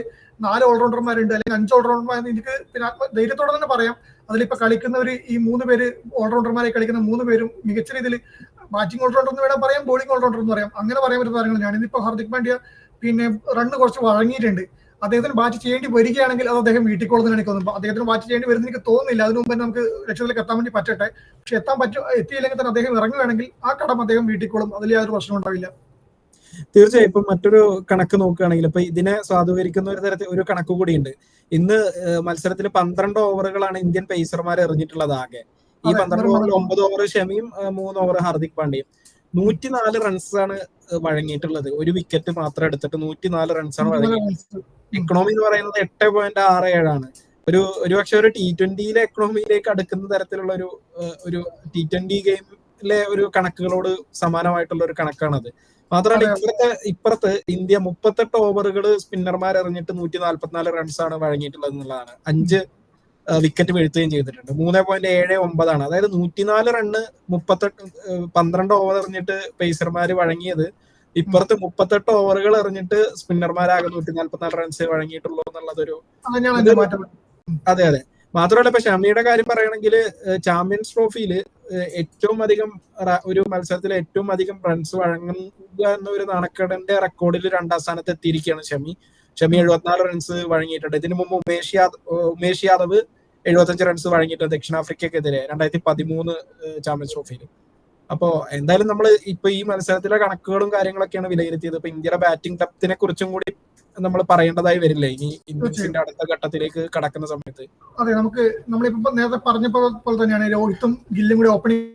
നാല് ഓൾറൗണ്ടർമാരുണ്ട്. അല്ലെങ്കിൽ അഞ്ച് ഓൾറൗണ്ടർമാർ എനിക്ക് പിന്നെ ധൈര്യത്തോടെ തന്നെ പറയാം. അതിലിപ്പോ കളിക്കുന്നവർ ഈ മൂന്ന് പേര് ഓൾറൗണ്ടർമാരെ കളിക്കുന്ന മൂന്ന് പേരും മികച്ച രീതിയിൽ ബാറ്റിംഗ് ഓൾറൗണ്ടർ എന്ന് വേണം പറയാം ബോളിംഗ് ഓൾറൗണ്ടർ എന്ന് പറയാം. അങ്ങനെ പറയാൻ പറ്റുന്ന ഞാൻ ഇന്നിപ്പോ ഹാർദിക് പാണ്ഡ്യ പിന്നെ റണ്ണ് കുറച്ച് വഴങ്ങിയിട്ടുണ്ട്. അദ്ദേഹത്തിന് ബാറ്റ് ചെയ്യേണ്ടി വരികയാണെങ്കിൽ അത് അദ്ദേഹം വീട്ടിക്കോളുന്ന എനിക്ക് തോന്നുന്നു അദ്ദേഹത്തിന് ബാറ്റ് ചെയ്യേണ്ടി വരുന്ന എനിക്ക് തോന്നുന്നില്ല. അതിനു മുമ്പ് നമുക്ക് ലക്ഷ്യത്തിലേക്ക് എത്താൻ വേണ്ടി പറ്റട്ടെ. പക്ഷെ എത്താൻ പറ്റും എത്തിയില്ലെങ്കിൽ തന്നെ അദ്ദേഹം ഇറങ്ങുകയാണെങ്കിൽ ആ കടം അദ്ദേഹം വീട്ടിക്കോളും അതിൽ യാതൊരു പ്രശ്നം ഉണ്ടാവില്ല. തീർച്ചയായും. ഇപ്പൊ മറ്റൊരു കണക്ക് നോക്കുകയാണെങ്കിൽ ഇപ്പൊ ഇതിനെ സ്വാധീനിക്കുന്ന ഒരു തരത്തിൽ ഒരു കണക്ക് കൂടിയുണ്ട്. ഇന്ന് മത്സരത്തിൽ പന്ത്രണ്ട് ഓവറുകളാണ് ഇന്ത്യൻ പേസർമാർ എറിഞ്ഞിട്ടുള്ളത് ആകെ. ഈ പന്ത്രണ്ട്. ഓവറിൽ ഒമ്പത് ഓവർ ഷമിയും മൂന്ന് ഓവർ ഹാർദിക് പാണ്ഡ്യയും. നൂറ്റിനാല് റൺസ് ആണ് വഴങ്ങിയിട്ടുള്ളത്. ഒരു വിക്കറ്റ് മാത്രം എടുത്തിട്ട് നൂറ്റിനാല് റൺസ് ആണ് വഴങ്ങിയത് എക്കണോമി എന്ന് പറയുന്നത് എട്ട് പോയിന്റ് ആറ് ഏഴാണ്. ഒരു ഒരു പക്ഷെ ഒരു ടി ട്വന്റിയിലെ എക്കണോമിയിലേക്ക് അടുക്കുന്ന തരത്തിലുള്ള ഒരു ഒരു ടി ട്വന്റി ഗെയിമിലെ ഒരു കണക്കുകളോട് സമാനമായിട്ടുള്ള ഒരു കണക്കാണത്. മാത്രമല്ല. ഇപ്പുറത്തെ ഇപ്പുറത്ത് ഇന്ത്യ മുപ്പത്തെട്ട് ഓവറുകൾ സ്പിന്നർമാർ എറിഞ്ഞിട്ട് നൂറ്റി നാല്പത്തിനാല് റൺസ് ആണ് വഴങ്ങിയിട്ടുള്ളത് എന്നുള്ളതാണ്. അഞ്ച് വിക്കറ്റ് വീഴ്ത്തുകയും ചെയ്തിട്ടുണ്ട്. മൂന്ന് പോയിന്റ് ഏഴ് ഒമ്പതാണ് അതായത് നൂറ്റിനാല് റണ്ണ് മുപ്പത്തെട്ട് പന്ത്രണ്ട് ഓവർ എറിഞ്ഞിട്ട് പേസർമാര് വഴങ്ങിയത് ഇപ്പുറത്ത് മുപ്പത്തെട്ട് ഓവറുകൾ എറിഞ്ഞിട്ട് സ്പിന്നർമാരാകെ നൂറ്റി നാല്പത്തിനാല് റൺസ് വഴങ്ങിയിട്ടുള്ളൂ എന്നുള്ളതൊരു അത് അതെ അതെ. മാത്രമല്ല ഇപ്പൊ ഷമിയുടെ കാര്യം പറയുകയാണെങ്കിൽ ചാമ്പ്യൻസ് ട്രോഫിയിൽ ഏറ്റവും അധികം ഒരു മത്സരത്തിൽ ഏറ്റവും അധികം റൺസ് വഴങ്ങുക എന്ന ഒരു നാണക്കേടന്റെ റെക്കോർഡിൽ രണ്ടാം സ്ഥാനത്ത് എത്തിയിരിക്കുകയാണ് ഷമി. ഷമി എഴുപത്തിനാല് റൺസ് വഴങ്ങിയിട്ടുണ്ട്. ഇതിനു മുമ്പ് ഉമേഷ് യാദവ് ഉമേഷ് യാദവ് എഴുപത്തഞ്ച് റൺസ് വഴങ്ങിയിട്ടുണ്ട് ദക്ഷിണാഫ്രിക്കക്കെതിരെ രണ്ടായിരത്തി പതിമൂന്ന് ചാമ്പ്യൻസ് ട്രോഫിയിൽ അപ്പോ എന്തായാലും നമ്മൾ ഇപ്പൊ ഈ മത്സരത്തിലെ കണക്കുകളും കാര്യങ്ങളൊക്കെയാണ് വിലയിരുത്തിയത്. ഇപ്പൊ ഇന്ത്യയുടെ ബാറ്റിംഗ് ഡെപ്തിനെ കുറിച്ചും കൂടി നമ്മൾ പറയേണ്ടതായി വരില്ലേ? ഇനി ഇന്നിംഗ്സിന്റെ അടുത്ത ഘട്ടത്തിലേക്ക് കടക്കുന്ന സമയത്ത്. അതെ നമുക്ക് നമ്മളിപ്പോ നേരത്തെ പറഞ്ഞപ്പോ പോലെ തന്നെയാണ് രോഹിത്തും ഗില്ലും കൂടി ഓപ്പണിംഗ്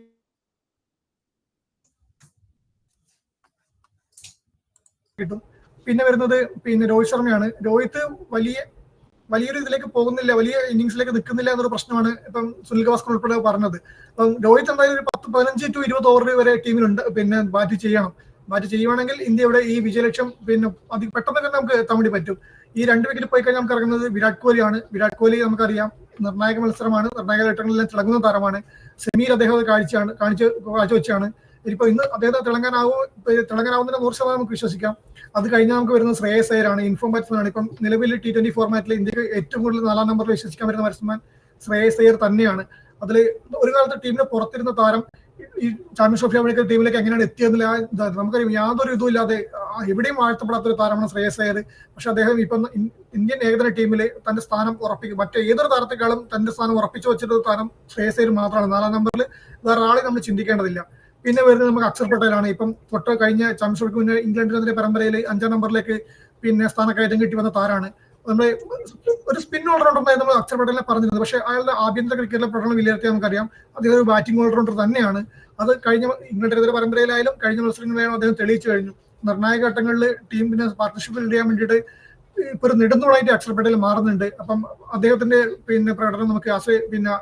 കിട്ടും. പിന്നെ വരുന്നത് പിന്നെ രോഹിത് ശർമ്മയാണ്. രോഹിത് വലിയ വലിയൊരു ഇതിലേക്ക് പോകുന്നില്ല വലിയ ഇന്നിങ്സിലേക്ക് നിൽക്കുന്നില്ല എന്നൊരു പ്രശ്നമാണ് ഇപ്പം സുനിൽ ഗവാസ്കർ ഉൾപ്പെടെ പറഞ്ഞത്. അപ്പം രോഹിത് എന്തായാലും ഒരു പത്ത് പതിനഞ്ച് ടു ഇരുപത് ഓവർ വരെ ടീമിലുണ്ട്. പിന്നെ ബാറ്റ് ചെയ്യണം. ബാറ്റ് ചെയ്യുവാണെങ്കിൽ ഇന്ത്യയുടെ ഈ വിജയലക്ഷ്യം പിന്നെ അതി പെട്ടെന്ന് തന്നെ നമുക്ക് എത്താൻ വേണ്ടി പറ്റും. ഈ രണ്ട് വിക്കറ്റ് പോയി കഴിഞ്ഞാൽ നമുക്ക് ഇറങ്ങുന്നത് വിരാട് കോഹ്ലിയാണ്. വിരാട് കോഹ്ലി നമുക്കറിയാം നിർണായക മത്സരമാണ്. നിർണായക ഘട്ടങ്ങളിലെല്ലാം തിളങ്ങുന്ന താരമാണ്. സെമിയിൽ അദ്ദേഹം കാഴ്ചയാണ് കാണിച്ച് കാഴ്ചവെച്ചാണ്. ഇനിയിപ്പോ ഇന്ന് അദ്ദേഹത്തെ തിളങ്ങാനാവോ തിളങ്ങാനാവുന്നതിന് നൂറ് ശതമാനം നമുക്ക് വിശ്വസിക്കാം. അത് കഴിഞ്ഞാൽ നമുക്ക് വരുന്ന ശ്രേയസ് അയ്യരാണ് ഇൻഫോം ബാറ്റ്സ്മാൻ ആണ്. ഇപ്പം നിലവിൽ ടി ട്വന്റി ഫോർമാറ്റിൽ ഇന്ത്യയ്ക്ക് ഏറ്റവും കൂടുതൽ നാലാം നമ്പറിൽ വിശ്വസിക്കാൻ വരുന്ന ബാറ്റ്സ്മാൻ ശ്രേയസ് അയ്യർ തന്നെയാണ്. അതിൽ ഒരു കാലത്ത് ടീമിന് പുറത്തിരുന്ന താരം ഈ ചാമ്പ്യൻസ് ട്രോഫി അവിടേക്ക് ടീമിലേക്ക് എങ്ങനെയാണ് എത്തിയതെന്നില്ല നമുക്കറിയാം. യാതൊരു ഇതും ഇല്ലാതെ എവിടെയും വാഴ്ത്തപ്പെടാത്ത ഒരു താരമാണ് ശ്രേയസ് അയ്യർ. പക്ഷെ അദ്ദേഹം ഇപ്പം ഇന്ത്യൻ ഏകദിന ടീമിൽ തന്റെ സ്ഥാനം ഉറപ്പിക്കും. മറ്റേ ഏതൊരു താരത്തെക്കാളും തന്റെ സ്ഥാനം ഉറപ്പിച്ചു വെച്ചിട്ട് താരം ശ്രേയസ് അയ്യർ മാത്രമാണ്. നാലാം നമ്പറിൽ വേറെ ആളെ നമ്മൾ ചിന്തിക്കേണ്ടതില്ല. പിന്നെ വരുന്നത് നമുക്ക് അക്ഷർ പട്ടേലാണ്. ഇപ്പം തൊട്ട് കഴിഞ്ഞ ചാമ്പ്യൻഷിപ്പ് മുന്നേ ഇംഗ്ലണ്ടിനെതിരെ പരമ്പരയിൽ അഞ്ചാം നമ്പറിലേക്ക് പിന്നെ സ്ഥാനക്കയറ്റം കിട്ടി വന്ന താരാണ്. നമ്മൾ ഒരു സ്പിൻ ഓൾറൗണ്ടർ ഉണ്ടായി നമ്മൾ അക്ഷർ പട്ടേലിനെ പറഞ്ഞിരുന്നത്. പക്ഷേ അയാളുടെ ആഭ്യന്തര ക്രിക്കറ്റിലെ പ്രകടനം വിലയിരുത്തിയാൽ നമുക്കറിയാം. അദ്ദേഹം ഒരു ബാറ്റിംഗ് ഓൾറൗണ്ടർ തന്നെയാണ്. അത് കഴിഞ്ഞ ഇംഗ്ലണ്ടിനെതിരെ പരമ്പരയിലായാലും കഴിഞ്ഞ മത്സരങ്ങളിലായാലും അദ്ദേഹം തെളിയിച്ചു കഴിഞ്ഞു. നിർണായക ഘട്ടങ്ങളിൽ ടീമിനെ പാർട്ണർഷിപ്പിൽ ചെയ്യാൻ വേണ്ടിയിട്ട് ഇപ്പൊ ഒരു നെടുന്നുളായിട്ട് അക്ഷർ പട്ടേൽ മാറുന്നുണ്ട്. അപ്പം അദ്ദേഹത്തിന്റെ പിന്നെ പ്രകടനം നമുക്ക് ആശ്രയ പിന്നെ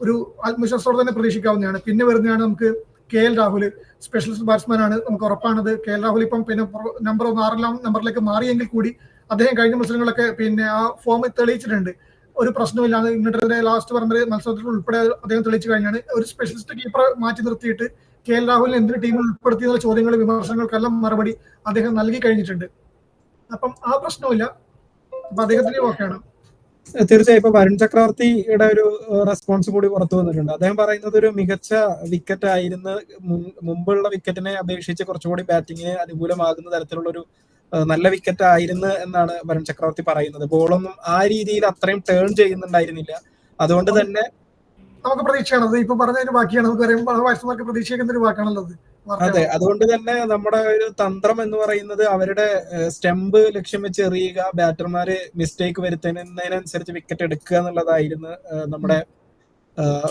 ഒരു ആത്മവിശ്വാസത്തോടെ തന്നെ പ്രതീക്ഷിക്കാവുന്നതാണ്. പിന്നെ വരുന്നതാണ് നമുക്ക് K L Rahul specialist batsman ആണ്. നമുക്ക് ഉറപ്പാണത്. കെ എൽ രാഹുൽ ഇപ്പം പിന്നെ നമ്പർ ഒന്ന് ആറെല്ലാം നമ്പറിലേക്ക് മാറിയെങ്കിൽ കൂടി അദ്ദേഹം കഴിഞ്ഞ മത്സരങ്ങളൊക്കെ പിന്നെ ആ ഫോം തെളിയിച്ചിട്ടുണ്ട്. ഒരു പ്രശ്നമില്ലാതെ ഇന്നിട്ട് ലാസ്റ്റ് പറഞ്ഞ മത്സരത്തിൽ ഉൾപ്പെടെ അദ്ദേഹം തെളിയിച്ചു കഴിഞ്ഞാണ്. ഒരു സ്പെഷ്യലിസ്റ്റ് കീപ്പറെ മാറ്റി നിർത്തിയിട്ട് കെ എൽ രാഹുലിനെ എന്തിന് ടീമിൽ ഉൾപ്പെടുത്തിയുള്ള ചോദ്യങ്ങൾ വിമർശനങ്ങൾക്കെല്ലാം മറുപടി അദ്ദേഹം നൽകി കഴിഞ്ഞിട്ടുണ്ട്. അപ്പം ആ പ്രശ്നമില്ല അപ്പൊ അദ്ദേഹത്തിന് ഓക്കെയാണ് തീർച്ചയായും ഇപ്പൊ വരുൺ ചക്രവർത്തിയുടെ ഒരു റെസ്പോൺസ് കൂടി പുറത്തു വന്നിട്ടുണ്ട്. അദ്ദേഹം പറയുന്നത് ഒരു മികച്ച വിക്കറ്റ് ആയിരുന്നു. മുമ്പുള്ള വിക്കറ്റിനെ അപേക്ഷിച്ച് കുറച്ചുകൂടി ബാറ്റിങ്ങിന് അനുകൂലമാകുന്ന തരത്തിലുള്ള ഒരു നല്ല വിക്കറ്റ് ആയിരുന്നു എന്നാണ് വരുൺ ചക്രവർത്തി പറയുന്നത്. ബോളൊന്നും ആ രീതിയിൽ അത്രയും ടേൺ ചെയ്യുന്നുണ്ടായിരുന്നില്ല. അതുകൊണ്ട് തന്നെ നമുക്ക് പ്രതീക്ഷയാണ് അത് ഇപ്പൊ പറഞ്ഞതിന് ബാക്കിയാണ്. നമുക്ക് പ്രതീക്ഷിക്കുന്ന ഒരു വാക്കാണല്ലോ അത് അതെ അതുകൊണ്ട് തന്നെ നമ്മുടെ ഒരു തന്ത്രം എന്ന് പറയുന്നത് അവരുടെ സ്റ്റെമ്പ് ലക്ഷ്യം വെച്ച് എറിയുക ബാറ്റർമാര് മിസ്റ്റേക്ക് വരുത്തുന്നതിനനുസരിച്ച് വിക്കറ്റ് എടുക്കുക എന്നുള്ളതായിരുന്നു നമ്മുടെ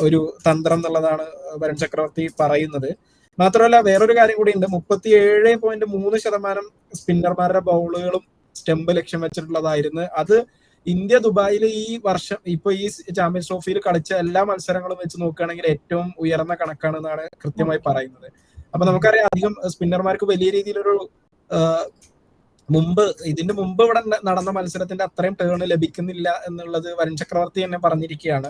ഒരു തന്ത്രം എന്നുള്ളതാണ് വരുൺ ചക്രവർത്തി പറയുന്നത്. മാത്രമല്ല വേറൊരു കാര്യം കൂടി ഉണ്ട് മുപ്പത്തി ഏഴ് പോയിന്റ് മൂന്ന് ശതമാനം സ്പിന്നർമാരുടെ ബൗളുകളും സ്റ്റെമ്പ് ലക്ഷ്യം വെച്ചിട്ടുള്ളതായിരുന്നു. അത് ഇന്ത്യ ദുബായിൽ ഈ വർഷം ഇപ്പൊ ഈ ചാമ്പ്യൻസ് ട്രോഫിയിൽ കളിച്ച എല്ലാ മത്സരങ്ങളും വെച്ച് നോക്കുകയാണെങ്കിൽ ഏറ്റവും ഉയർന്ന കണക്കാണെന്നാണ് കൃത്യമായി പറയുന്നത്. അപ്പൊ നമുക്കറിയാം അധികം സ്പിന്നർമാർക്ക് വലിയ രീതിയിലൊരു മുമ്പ് ഇതിന്റെ മുമ്പ് ഇവിടെ നടന്ന മത്സരത്തിന്റെ അത്രയും ടേൺ ലഭിക്കുന്നില്ല എന്നുള്ളത് വരുൺ ചക്രവർത്തി തന്നെ പറഞ്ഞിരിക്കുകയാണ്.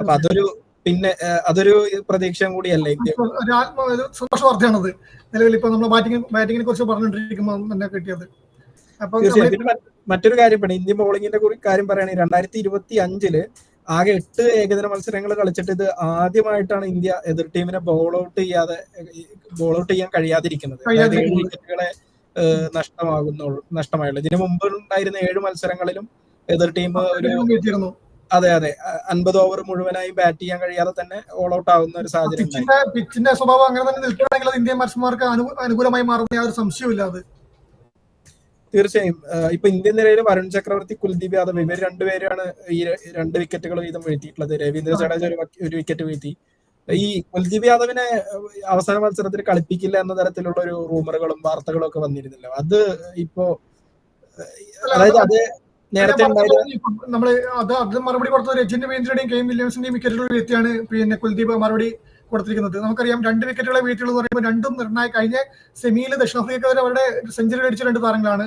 അപ്പൊ അതൊരു പിന്നെ അതൊരു പ്രതീക്ഷ കൂടിയല്ലേ ഇന്ത്യ സന്തോഷ വാർത്തയാണത്. നിലവിൽ ഇപ്പൊ നമ്മൾ ബാറ്റിംഗ് ബാറ്റിങ്ങിനെ കുറിച്ച് പറഞ്ഞുകൊണ്ടിരിക്കുമ്പോൾ തന്നെ കിട്ടിയത്. മറ്റൊരു കാര്യം ഇന്ത്യൻ ബോളിംഗിന്റെ കുറി കാര്യം പറയുകയാണെങ്കിൽ രണ്ടായിരത്തി ഇരുപത്തി അഞ്ചിൽ ആകെ എട്ട് ഏകദിന മത്സരങ്ങൾ കളിച്ചിട്ട് ഇത് ആദ്യമായിട്ടാണ് ഇന്ത്യ എതിർ ടീമിനെ ബോൾ ഔട്ട് ചെയ്യാതെ ബോൾ ഔട്ട് ചെയ്യാൻ കഴിയാതിരിക്കുന്നത്. അതായത് ഏഴ് കഴിയാതിരിക്കുന്നത്. വിക്കറ്റുകളെ നഷ്ടമാകുന്നു നഷ്ടമാകുന്നുള്ളൂ നഷ്ടമായുള്ളൂ. ഇതിനു മുമ്പ് ഉണ്ടായിരുന്ന ഏഴ് മത്സരങ്ങളിലും എതിർ ടീം ഒരു അതെ അതെ. അൻപത് ഓവർ മുഴുവനായി ബാറ്റ് ചെയ്യാൻ കഴിയാതെ തന്നെ ഓൾ ഔട്ട് ആവുന്ന ഒരു സാഹചര്യം പിച്ചിന്റെ സ്വഭാവം അങ്ങനെ തന്നെ നിൽക്കുകയാണെങ്കിൽ ഇന്ത്യൻ ബാറ്റ്സ്മാർക്ക് അനുകൂലമായി മാറുന്ന യാതൊരു സംശയമില്ല അത്. തീർച്ചയായും. ഇപ്പൊ ഇന്ത്യൻ നിരയിൽ വരുൺ ചക്രവർത്തി കുൽദീപ് യാദവ് ഇവർ രണ്ടുപേരാണ് ഈ രണ്ട് വിക്കറ്റുകൾ വീതം വീഴ്ത്തിയിട്ടുള്ളത്. രവീന്ദ്ര ജഡേജ ഒരു വിക്കറ്റ് വീഴ്ത്തി. ഈ കുൽദീപ് യാദവിനെ അവസാന മത്സരത്തിൽ കളിപ്പിക്കില്ല എന്ന തരത്തിലുള്ള ഒരു റൂമറുകളും വാർത്തകളും ഒക്കെ വന്നിരുന്നില്ല. അത് ഇപ്പോ അതായത് അത് നേരത്തെ നമ്മൾ അത് അത് മറുപടി കൊടുത്തത് രജിന്റെ വേന്ദ്രയുടെയും കെയിം വില്യംസിന്റെയും വിക്കറ്റുകൾ വീഴ്ത്തിയാണ് പിന്നെ കുൽദീപ് മറുപടി കൊടുത്തിരിക്കുന്നത്. നമുക്കറിയാം രണ്ട് വിക്കറ്റുകളെ വീഴ്ചകൾ എന്ന് പറയുമ്പോൾ രണ്ടും നിർണായ കഴിഞ്ഞ സെമിയിൽ ദക്ഷിണാഫ്രിക്കക്കാർ അവരുടെ സെഞ്ചുറി അടിച്ച രണ്ട് താരങ്ങളാണ്.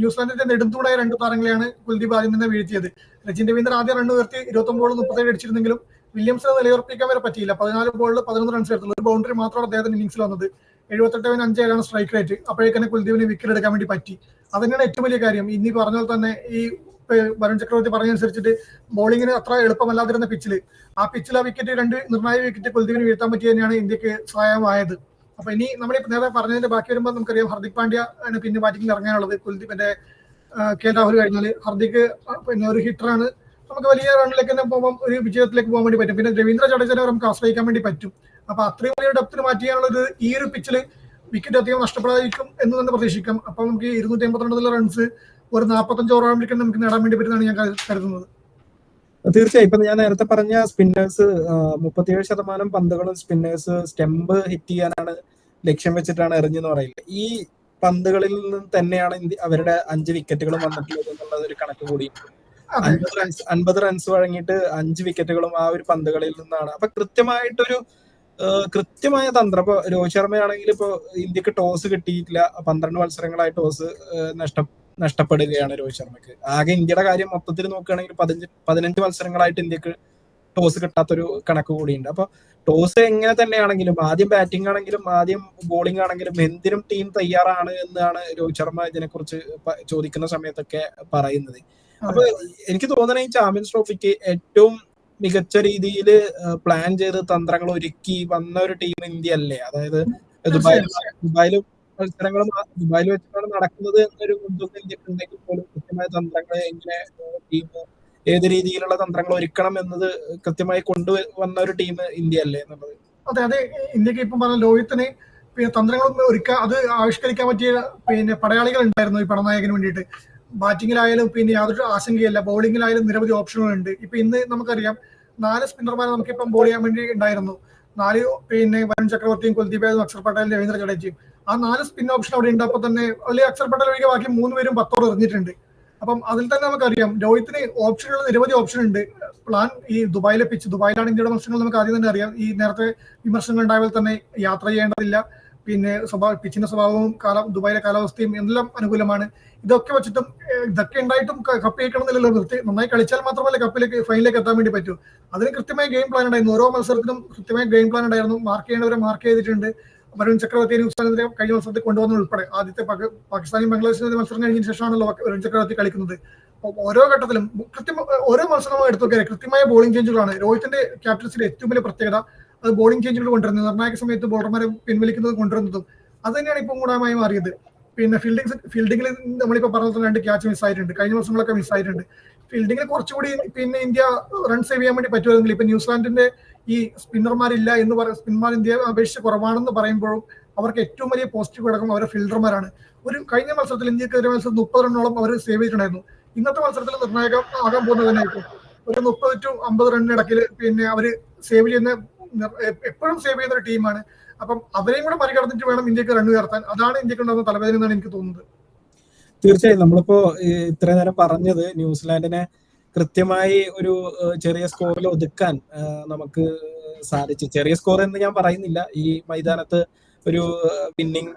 ന്യൂസിലാൻഡിന്റെ നെടുന്തൂടായ രണ്ട് താരങ്ങളെയാണ് കുൽദീപ് ആദ്യം തന്നെ വീഴ്ത്തിയത്. രജിൻ രവീന്ദ്രൻ ആദ്യം റൺ ഉയർത്തി ഇരുപത്തൊമ്പത് ബോൾ മുപ്പത്തേഴ് അടിച്ചിരുന്നെങ്കിലും വില്യംസിനെ നിലയുറപ്പിക്കാൻ വരെ പറ്റിയില്ല. പതിനാല് ബോളിൽ പതിനൊന്ന് റൺസ് എടുത്തുള്ളൂ ഒരു ബൗണ്ടറി മാത്രമാണ് അദ്ദേഹത്തിന്റെ ഇന്നിംഗ്സിൽ വന്നത്. എഴുപത്തെട്ട് പോയിന്റ് അഞ്ച് ഏഴാണ് സ്ട്രൈക്ക് റേറ്റ് അപ്പോഴേക്കന്നെ കുൽദീപിന് വിക്കറ്റ് എടുക്കാൻ വേണ്ടി പറ്റി. അത് തന്നെയാണ് ഏറ്റവും വലിയ കാര്യം. ഇനി പറഞ്ഞ പോലെ തന്നെ ഈ വരുൺ ചക്രവർത്തി പറഞ്ഞനുസരിച്ചിട്ട് ബോളിങ്ങിന് അത്ര എളുപ്പമല്ലാതിരുന്ന പിച്ചിൽ ആ പിച്ചിൽ ആ വിക്കറ്റ് രണ്ട് നിർണായക വിക്കറ്റ് കുൽദീപിന് വീഴ്ത്താൻ പറ്റിയ തന്നെയാണ് ഇന്ത്യയ്ക്ക് സഹായമായത്. അപ്പൊ ഇനി നമ്മൾ നേരെ പറഞ്ഞതിന്റെ ബാക്കി വരുമ്പോൾ നമുക്കറിയാം ഹർദിക് പാണ്ഡ്യ ആണ് പിന്നെ ബാറ്റിംഗിൽ ഇറങ്ങാനുള്ളത്. കുൽദീപിന്റെ കെ രാഹുൽ കഴിഞ്ഞാൽ ഹർദിക് പിന്നെ ഒരു ഹിറ്ററാണ് നമുക്ക് വലിയ റണ്ണിലേക്ക് തന്നെ പോകുമ്പോൾ ഒരു വിജയത്തിലേക്ക് പോകാൻ വേണ്ടി പറ്റും. പിന്നെ രവീന്ദ്ര ജഡേജനെ നമുക്ക് ആശ്രയിക്കാൻ വേണ്ടി പറ്റും. അപ്പൊ അത്രയും വലിയ ഡെപ്തിന് മാറ്റിയാനുള്ളത് ഈ ഒരു പിച്ചിൽ വിക്കറ്റ് അധികം നഷ്ടപ്പെടാതിരിക്കും എന്ന് തന്നെ പ്രതീക്ഷിക്കാം. അപ്പൊ നമുക്ക് ഇരുന്നൂറ്റി എൺപത്തിരണ്ടിലെ റൺസ് ഒരു നാൽപ്പത്തഞ്ച് ഓവറാകുമ്പോഴേക്കും നമുക്ക് നേടാൻ വേണ്ടി പറ്റുന്നതാണ് ഞാൻ കരുതുന്നത്. തീർച്ചയായും. ഇപ്പൊ ഞാൻ നേരത്തെ പറഞ്ഞ സ്പിന്നേഴ്സ് മുപ്പത്തിയേഴ് ശതമാനം പന്തുകളും സ്പിന്നേഴ്സ് സ്റ്റെമ്പ് ഹിറ്റ് ചെയ്യാനാണ് ലക്ഷ്യം വെച്ചിട്ടാണ് എറിഞ്ഞെന്ന് പറയില്ല? ഈ പന്തുകളിൽ നിന്ന് തന്നെയാണ് അവരുടെ അഞ്ച് വിക്കറ്റുകളും വന്നിട്ടുള്ളത് എന്നുള്ളത് ഒരു കണക്ക് കൂടി. അൻപത് റൺസ് അൻപത് റൺസ് വഴങ്ങിയിട്ട് അഞ്ച് വിക്കറ്റുകളും ആ ഒരു പന്തുകളിൽ നിന്നാണ്. അപ്പൊ കൃത്യമായിട്ടൊരു കൃത്യമായ തന്ത്രം. ഇപ്പൊ രോഹിത് ശർമ്മയാണെങ്കിൽ ഇപ്പൊ ഇന്ത്യയ്ക്ക് ടോസ് കിട്ടിയിട്ടില്ല. പന്ത്രണ്ട് മത്സരങ്ങളായി ടോസ് നഷ്ട. നഷ്ടപ്പെടുകയാണ് രോഹിത് ശർമ്മക്ക്. ആകെ ഇന്ത്യയുടെ കാര്യം മൊത്തത്തിൽ നോക്കുകയാണെങ്കിൽ പതിനഞ്ച് പതിനഞ്ച് മത്സരങ്ങളായിട്ട് ഇന്ത്യയ്ക്ക് ടോസ് കിട്ടാത്തൊരു കണക്ക് കൂടിയുണ്ട്. അപ്പൊ ടോസ് എങ്ങനെ തന്നെയാണെങ്കിലും ആദ്യം ബാറ്റിംഗ് ആണെങ്കിലും ആദ്യം ബോളിംഗ് ആണെങ്കിലും എന്തിനും ടീം തയ്യാറാണ് എന്നാണ് രോഹിത് ശർമ്മ ഇതിനെക്കുറിച്ച് ചോദിക്കുന്ന സമയത്തൊക്കെ പറയുന്നത്. അപ്പൊ എനിക്ക് തോന്നണ ഈ ചാമ്പ്യൻസ് ട്രോഫിക്ക് ഏറ്റവും മികച്ച രീതിയിൽ പ്ലാൻ ചെയ്ത് തന്ത്രങ്ങൾ ഒരുക്കി വന്ന ഒരു ടീം ഇന്ത്യ അല്ലേ? അതായത് ദുബായിൽ ദുബായിൽ മത്സരങ്ങളും ദുബായിൽ വെച്ചിട്ടാണ് നടക്കുന്നത് എന്നൊരു മുൻതൂക്കം ഇന്ത്യയ്ക്ക് പോലും കൃത്യമായ തന്ത്രങ്ങൾ എങ്ങനെ ടീം ഏത് രീതിയിലുള്ള തന്ത്രങ്ങൾ ഒരുക്കണം എന്നത് കൃത്യമായി കൊണ്ടുവന്ന ഒരു ടീം ഇന്ത്യ അല്ലേ എന്നുള്ളത്? അതെ അതെ. ഇന്ത്യയ്ക്ക് ഇപ്പം പറഞ്ഞ ലോഹിത്തിന് പിന്നെ തന്ത്രങ്ങളൊന്നും ഒരുക്കാൻ അത് ആവിഷ്കരിക്കാൻ പറ്റിയ പിന്നെ പടയാളികൾ ഉണ്ടായിരുന്നു ഈ പടനായകന് വേണ്ടിയിട്ട്. ബാറ്റിങ്ങിലായാലും പിന്നെ യാതൊരു ആശങ്കയില്ല. ബൗളിങ്ങിലായാലും നിരവധി ഓപ്ഷനുകളുണ്ട്. ഇപ്പൊ ഇന്ന് നമുക്കറിയാം നാല് സ്പിന്നർമാരെ നമുക്കിപ്പം ബോൾ ചെയ്യാൻ വേണ്ടി ഉണ്ടായിരുന്നു. നാല് പിന്നെ വരുൺ ചക്രവർത്തിയും കുൽദീപ് അക്ഷർ പട്ടേലും രവീന്ദ്ര ജഡേജയും. ആ നാല് സ്പിൻ ഓപ്ഷൻ അവിടെ ഉണ്ട്. അപ്പൊ തന്നെ അല്ലെങ്കിൽ അക്ഷർ പട്ടേൽ ഒഴികെ ബാക്കി മൂന്ന് പേരും പത്തോട് എറിഞ്ഞിട്ടുണ്ട്. അപ്പം അതിൽ തന്നെ നമുക്കറിയാം രോഹിത്തിന് ഓപ്ഷനുകൾ നിരവധി ഓപ്ഷൻ ഉണ്ട്. പ്ലാൻ ഈ ദുബായിലെ പിച്ച് ദുബായിലാണ് ഇന്ത്യയുടെ മത്സരങ്ങൾ നമുക്ക് ആദ്യം തന്നെ അറിയാം. ഈ നേരത്തെ വിമർശനങ്ങൾ ഉണ്ടായാൽ തന്നെ യാത്ര ചെയ്യേണ്ടതില്ല. പിന്നെ സ്വഭാവ പിച്ചിന്റെ സ്വഭാവവും കാല ദുബായിലെ കാലാവസ്ഥയും എല്ലാം അനുകൂലമാണ്. ഇതൊക്കെ വെച്ചിട്ടും ഇതൊക്കെ ഉണ്ടായിട്ടും കപ്പ് കേൾക്കണം എന്നുള്ള നിർത്തി നന്നായി കളിച്ചാൽ മാത്രമല്ല കപ്പിലേക്ക് ഫൈനലിലേക്ക് എത്താൻ വേണ്ടി പറ്റൂ. അതിന് കൃത്യമായ ഗെയിം പ്ലാൻ ഉണ്ടായിരുന്നു. ഓരോ മത്സരത്തിനും കൃത്യമായ ഗെയിം പ്ലാൻ ഉണ്ടായിരുന്നു. മാർക്ക് ചെയ്യേണ്ടവരെ മാർക്ക് ചെയ്തിട്ടുണ്ട്. വരുൺ ചക്രവർത്തി ന്യൂസിലാൻഡിനെ കഴിഞ്ഞ മത്സരത്തിൽ കൊണ്ടുവന്നത് ഉൾപ്പെടെ ആദ്യത്തെ പാകി- പാകിസ്ഥാനും ബംഗ്ലാദേശിനും മത്സരം കഴിഞ്ഞതിന് ശേഷമാണല്ലോ വരുൺ ചക്രവർത്തി കളിക്കുന്നത്. ഓരോ ഘട്ടത്തിലും കൃത്യം ഓരോ മത്സരങ്ങളും എടുത്തു നോക്കിയാൽ കൃത്യമായ ബോളിംഗ് ചേഞ്ചുകളാണ് രോഹിത്തിന്റെ ക്യാപ്റ്റൻസിന്റെ ഏറ്റവും വലിയ പ്രത്യേകത അത് ബോളിംഗ് ചേഞ്ചുകൾ കൊണ്ടുവരുന്നത്. നിർണായക സമയത്ത് ബോളർമാരെ പിൻവലിക്കുന്നത് കൊണ്ടുവരുന്നതും. അത് തന്നെയാണ് ഇപ്പം ഗുണമായി മാറിയത്. പിന്നെ ഫീൽഡിംഗ് ഫീൽഡിംഗിൽ നമ്മളിപ്പോ പറഞ്ഞ രണ്ട് ക്യാച്ച് മിസ് ആയിട്ടുണ്ട്. കഴിഞ്ഞ വർഷങ്ങളൊക്കെ മിസ്സായിട്ടുണ്ട് ഫീൽഡിംഗിൽ കുറച്ചുകൂടി പിന്നെ ഇന്ത്യ റൺ സേവ് ചെയ്യാൻ വേണ്ടി പറ്റുമെങ്കിൽ ഇപ്പൊ ന്യൂസിലാൻഡിന്റെ ഈ സ്പിന്നർമാരില്ല എന്ന് പറയുന്ന സ്പിന്നർമാർ ഇന്ത്യയെ അപേക്ഷിച്ച് കുറവാണെന്ന് പറയുമ്പോഴും അവർക്ക് ഏറ്റവും വലിയ പോസിറ്റീവ് ഘടകം അവരുടെ ഫീൽഡർമാരാണ് ഒരു കഴിഞ്ഞ മത്സരത്തിൽ ഇന്ത്യക്കെതിരെ മത്സരം മുപ്പത് റണ്ണോളം അവർ സേവ് ചെയ്തിട്ടുണ്ടായിരുന്നു. ഇന്നത്തെ മത്സരത്തിൽ നിർണായകം ആകാൻ പോകുന്നത് തന്നെയായിരിക്കും. ഒരു മുപ്പത് ടു അമ്പത് റണ്ണിടക്കിൽ പിന്നെ അവർ സേവ് ചെയ്യുന്ന എപ്പോഴും സേവ് ചെയ്യുന്ന ഒരു ടീമാണ്. അപ്പം അവരെയും കൂടെ മറികടന്നിട്ട് വേണം ഇന്ത്യയ്ക്ക് റൺ ഉയർത്താൻ. അതാണ് ഇന്ത്യയ്ക്ക് ഉണ്ടാകുന്ന തലവേദന എന്നാണ് എനിക്ക് തോന്നുന്നത്. തീർച്ചയായും. നമ്മളിപ്പോ ഇത്രയും ഇത്ര നേരം പറഞ്ഞത് ന്യൂസിലാൻഡിനെ കൃത്യമായി ഒരു ചെറിയ സ്കോറിൽ ഒതുക്കാൻ നമുക്ക് സാധിച്ചു. ചെറിയ സ്കോർ എന്ന് ഞാൻ പറയുന്നില്ല. ഈ മൈതാനത്ത് ഒരു വിന്നിംഗ്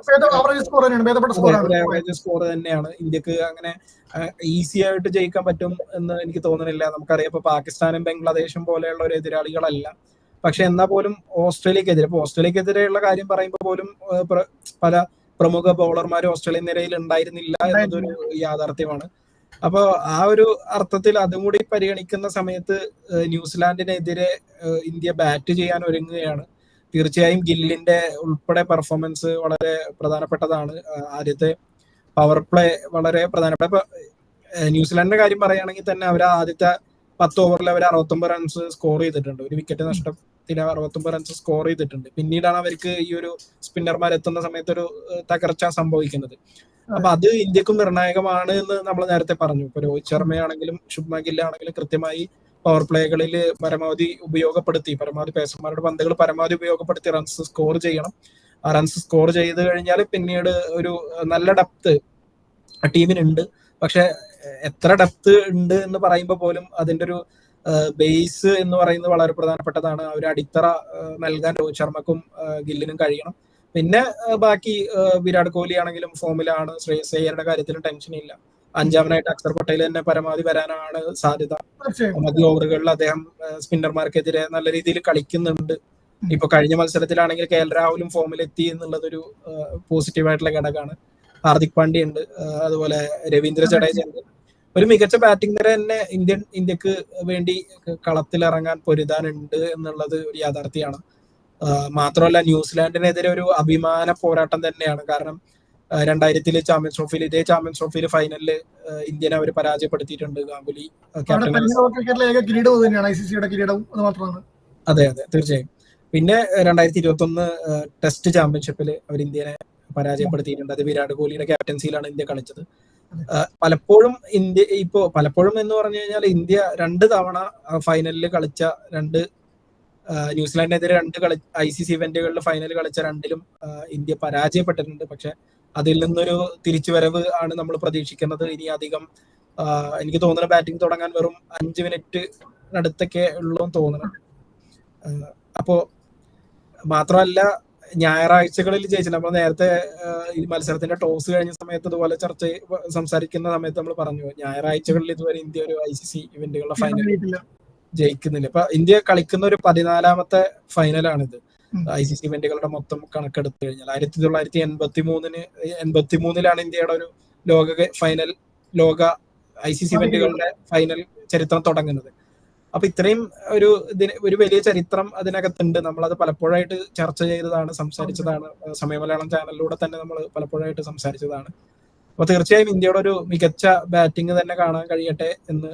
തന്നെയാണ്. സ്കോർ തന്നെയാണ്. ഇന്ത്യയ്ക്ക് അങ്ങനെ ഈസി ആയിട്ട് ജയിക്കാൻ പറ്റും എന്ന് എനിക്ക് തോന്നുന്നില്ല. നമുക്കറിയാം ഇപ്പൊ പാകിസ്ഥാനും ബംഗ്ലാദേശും പോലെയുള്ള ഒരു എതിരാളികളല്ല. പക്ഷെ എന്നാ പോലും ഓസ്ട്രേലിയക്കെതിരെ ഇപ്പൊ ഓസ്ട്രേലിയക്കെതിരെയുള്ള കാര്യം പറയുമ്പോൾ പോലും പല പ്രമുഖ ബൗളർമാർ ഓസ്ട്രേലിയൻ നിരയിൽ ഉണ്ടായിരുന്നില്ല എന്നതൊരു യാഥാർത്ഥ്യമാണ്. അപ്പൊ ആ ഒരു അർത്ഥത്തിൽ അതും കൂടി പരിഗണിക്കുന്ന സമയത്ത് ന്യൂസിലാൻഡിനെതിരെ ഇന്ത്യ ബാറ്റ് ചെയ്യാൻ ഒരുങ്ങുകയാണ്. തീർച്ചയായും ഗില്ലിന്റെ ഉൾപ്പെടെ പെർഫോമൻസ് വളരെ പ്രധാനപ്പെട്ടതാണ്. ആദ്യത്തെ പവർ പ്ലേ വളരെ പ്രധാനപ്പെട്ട ന്യൂസിലാൻഡിന്റെ കാര്യം പറയുകയാണെങ്കിൽ തന്നെ അവർ ആദ്യത്തെ പത്ത് ഓവറിൽ അവർ അറുപത്തൊമ്പത് റൺസ് സ്കോർ ചെയ്തിട്ടുണ്ട്. ഒരു വിക്കറ്റ് നഷ്ടത്തിൽ അറുപത്തൊമ്പത് റൺസ് സ്കോർ ചെയ്തിട്ടുണ്ട്. പിന്നീടാണ് അവർക്ക് ഈ ഒരു സ്പിന്നർമാർ എത്തുന്ന സമയത്ത് ഒരു തകർച്ച സംഭവിക്കുന്നത്. അപ്പൊ അത് ഇന്ത്യക്കും നിർണായകമാണ് എന്ന് നമ്മൾ നേരത്തെ പറഞ്ഞു. ഇപ്പൊ രോഹിത് ശർമ്മയാണെങ്കിലും ശുഭ്മ ഗില്ലാണെങ്കിലും കൃത്യമായി പവർ പ്ലേകളിൽ പരമാവധി ഉപയോഗപ്പെടുത്തി. പരമാവധി പേസർമാരുടെ പന്തുകൾ പരമാവധി ഉപയോഗപ്പെടുത്തി റൺസ് സ്കോർ ചെയ്യണം. ആ റൺസ് സ്കോർ ചെയ്ത് കഴിഞ്ഞാൽ പിന്നീട് ഒരു നല്ല ഡെപ്ത് ടീമിനുണ്ട്. പക്ഷെ എത്ര ഡെപ്ത് ഉണ്ട് എന്ന് പറയുമ്പോൾ പോലും അതിന്റെ ഒരു ബേസ് എന്ന് പറയുന്നത് വളരെ പ്രധാനപ്പെട്ടതാണ്. ഒരു അടിത്തറ നൽകാൻ രോഹിത് ശർമ്മക്കും ഗില്ലിനും കഴിയണം. പിന്നെ ബാക്കി വിരാട് കോഹ്ലി ആണെങ്കിലും ഫോമിലാണ്. ശ്രേയസ് അയ്യരുടെ കാര്യത്തിലും ടെൻഷൻ ഇല്ല. അഞ്ചാമനായിട്ട് അക്സർ പട്ടേൽ തന്നെ പരമാവധി വരാനാണ് സാധ്യത. മധ്യ ഓവറുകളിൽ അദ്ദേഹം സ്പിന്നർമാർക്കെതിരെ നല്ല രീതിയിൽ കളിക്കുന്നുണ്ട്. ഇപ്പൊ കഴിഞ്ഞ മത്സരത്തിലാണെങ്കിൽ കെ എൽ രാഹുലും ഫോമിലെത്തി എന്നുള്ളതൊരു പോസിറ്റീവ് ആയിട്ടുള്ള ഘടകമാണ്. ഹാർദിക് പാണ്ഡ്യ ഉണ്ട്. അതുപോലെ രവീന്ദ്ര ജഡേജ ഉണ്ട്. ഒരു മികച്ച ബാറ്റിംഗ് നിര തന്നെ ഇന്ത്യൻ ഇന്ത്യയ്ക്ക് വേണ്ടി കളത്തിലിറങ്ങാൻ പൊരുതാനുണ്ട് എന്നുള്ളത് ഒരു യാഥാർത്ഥ്യമാണ്. മാത്രമല്ല ന്യൂസിലാൻഡിനെതിരെ ഒരു അഭിമാന പോരാട്ടം തന്നെയാണ്. കാരണം രണ്ടായിരത്തിലെ ചാമ്പ്യൻസ് ട്രോഫിയിൽ ഇതേ ചാമ്പ്യൻസ് ട്രോഫിയിൽ ഫൈനലിൽ ഇന്ത്യനെ അവർ പരാജയപ്പെടുത്തിയിട്ടുണ്ട് ഗാംഗുലി അത് അത് തീർച്ചയായും. പിന്നെ രണ്ടായിരത്തി ഇരുപത്തി ഒന്ന് ടെസ്റ്റ് ചാമ്പ്യൻഷിപ്പിൽ അവർ ഇന്ത്യനെ പരാജയപ്പെടുത്തിയിട്ടുണ്ട്. അത് വിരാട് കോഹ്ലിയുടെ ക്യാപ്റ്റൻസിയിലാണ് ഇന്ത്യ കളിച്ചത്. പലപ്പോഴും ഇന്ത്യ ഇപ്പോ പലപ്പോഴും എന്ന് പറഞ്ഞു കഴിഞ്ഞാൽ ഇന്ത്യ രണ്ട് തവണ ഫൈനലിൽ കളിച്ച രണ്ട് ന്യൂസിലാൻഡിനെതിരെ രണ്ട് കളി ഐ സി സി ഇവന്റുകളിൽ ഫൈനൽ കളിച്ച രണ്ടിലും ഇന്ത്യ പരാജയപ്പെട്ടിട്ടുണ്ട്. പക്ഷെ അതിൽ നിന്നൊരു തിരിച്ചുവരവ് ആണ് നമ്മൾ പ്രതീക്ഷിക്കുന്നത്. ഇനി അധികം എനിക്ക് തോന്നുന്ന ബാറ്റിംഗ് തുടങ്ങാൻ വെറും അഞ്ച് മിനിറ്റ് അടുത്തൊക്കെ ഉള്ളൂ തോന്നുന്നു. അപ്പോ മാത്രമല്ല ഞായറാഴ്ചകളിൽ ജയിച്ചു നമ്മൾ നേരത്തെ ഈ മത്സരത്തിന്റെ ടോസ് കഴിഞ്ഞ സമയത്ത് ഇതുപോലെ ചർച്ച സംസാരിക്കുന്ന സമയത്ത് നമ്മൾ പറഞ്ഞു ഞായറാഴ്ചകളിൽ ഇതുവരെ ഇന്ത്യ ഒരു ഐ സി സി ഇവന്റുകളുടെ ഫൈനൽ. ജയിക്കുന്നില്ല. ഇപ്പൊ ഇന്ത്യ കളിക്കുന്ന ഒരു പതിനാലാമത്തെ ഫൈനലാണിത്. ഐ സി സി ഇവന്റുകളുടെ മൊത്തം കണക്കെടുത്തു കഴിഞ്ഞാൽ ആയിരത്തി തൊള്ളായിരത്തി എൺപത്തി മൂന്നിന് എൺപത്തി മൂന്നിലാണ് ഇന്ത്യയുടെ ഒരു ലോക ഫൈനൽ ലോക ഐ സി സി ഇവന്റുകളുടെ ഫൈനൽ ചരിത്രം തുടങ്ങുന്നത്. അപ്പൊ ഇത്രയും ഒരു ഇതിന് ഒരു വലിയ ചരിത്രം അതിനകത്തുണ്ട്. നമ്മളത് പലപ്പോഴായിട്ട് ചർച്ച ചെയ്തതാണ് സംസാരിച്ചതാണ്. സമയമലയാളം ചാനലിലൂടെ തന്നെ നമ്മൾ പലപ്പോഴായിട്ട് സംസാരിച്ചതാണ്. അപ്പൊ തീർച്ചയായും ഇന്ത്യയുടെ ഒരു മികച്ച ബാറ്റിംഗ് തന്നെ കാണാൻ കഴിയട്ടെ എന്ന്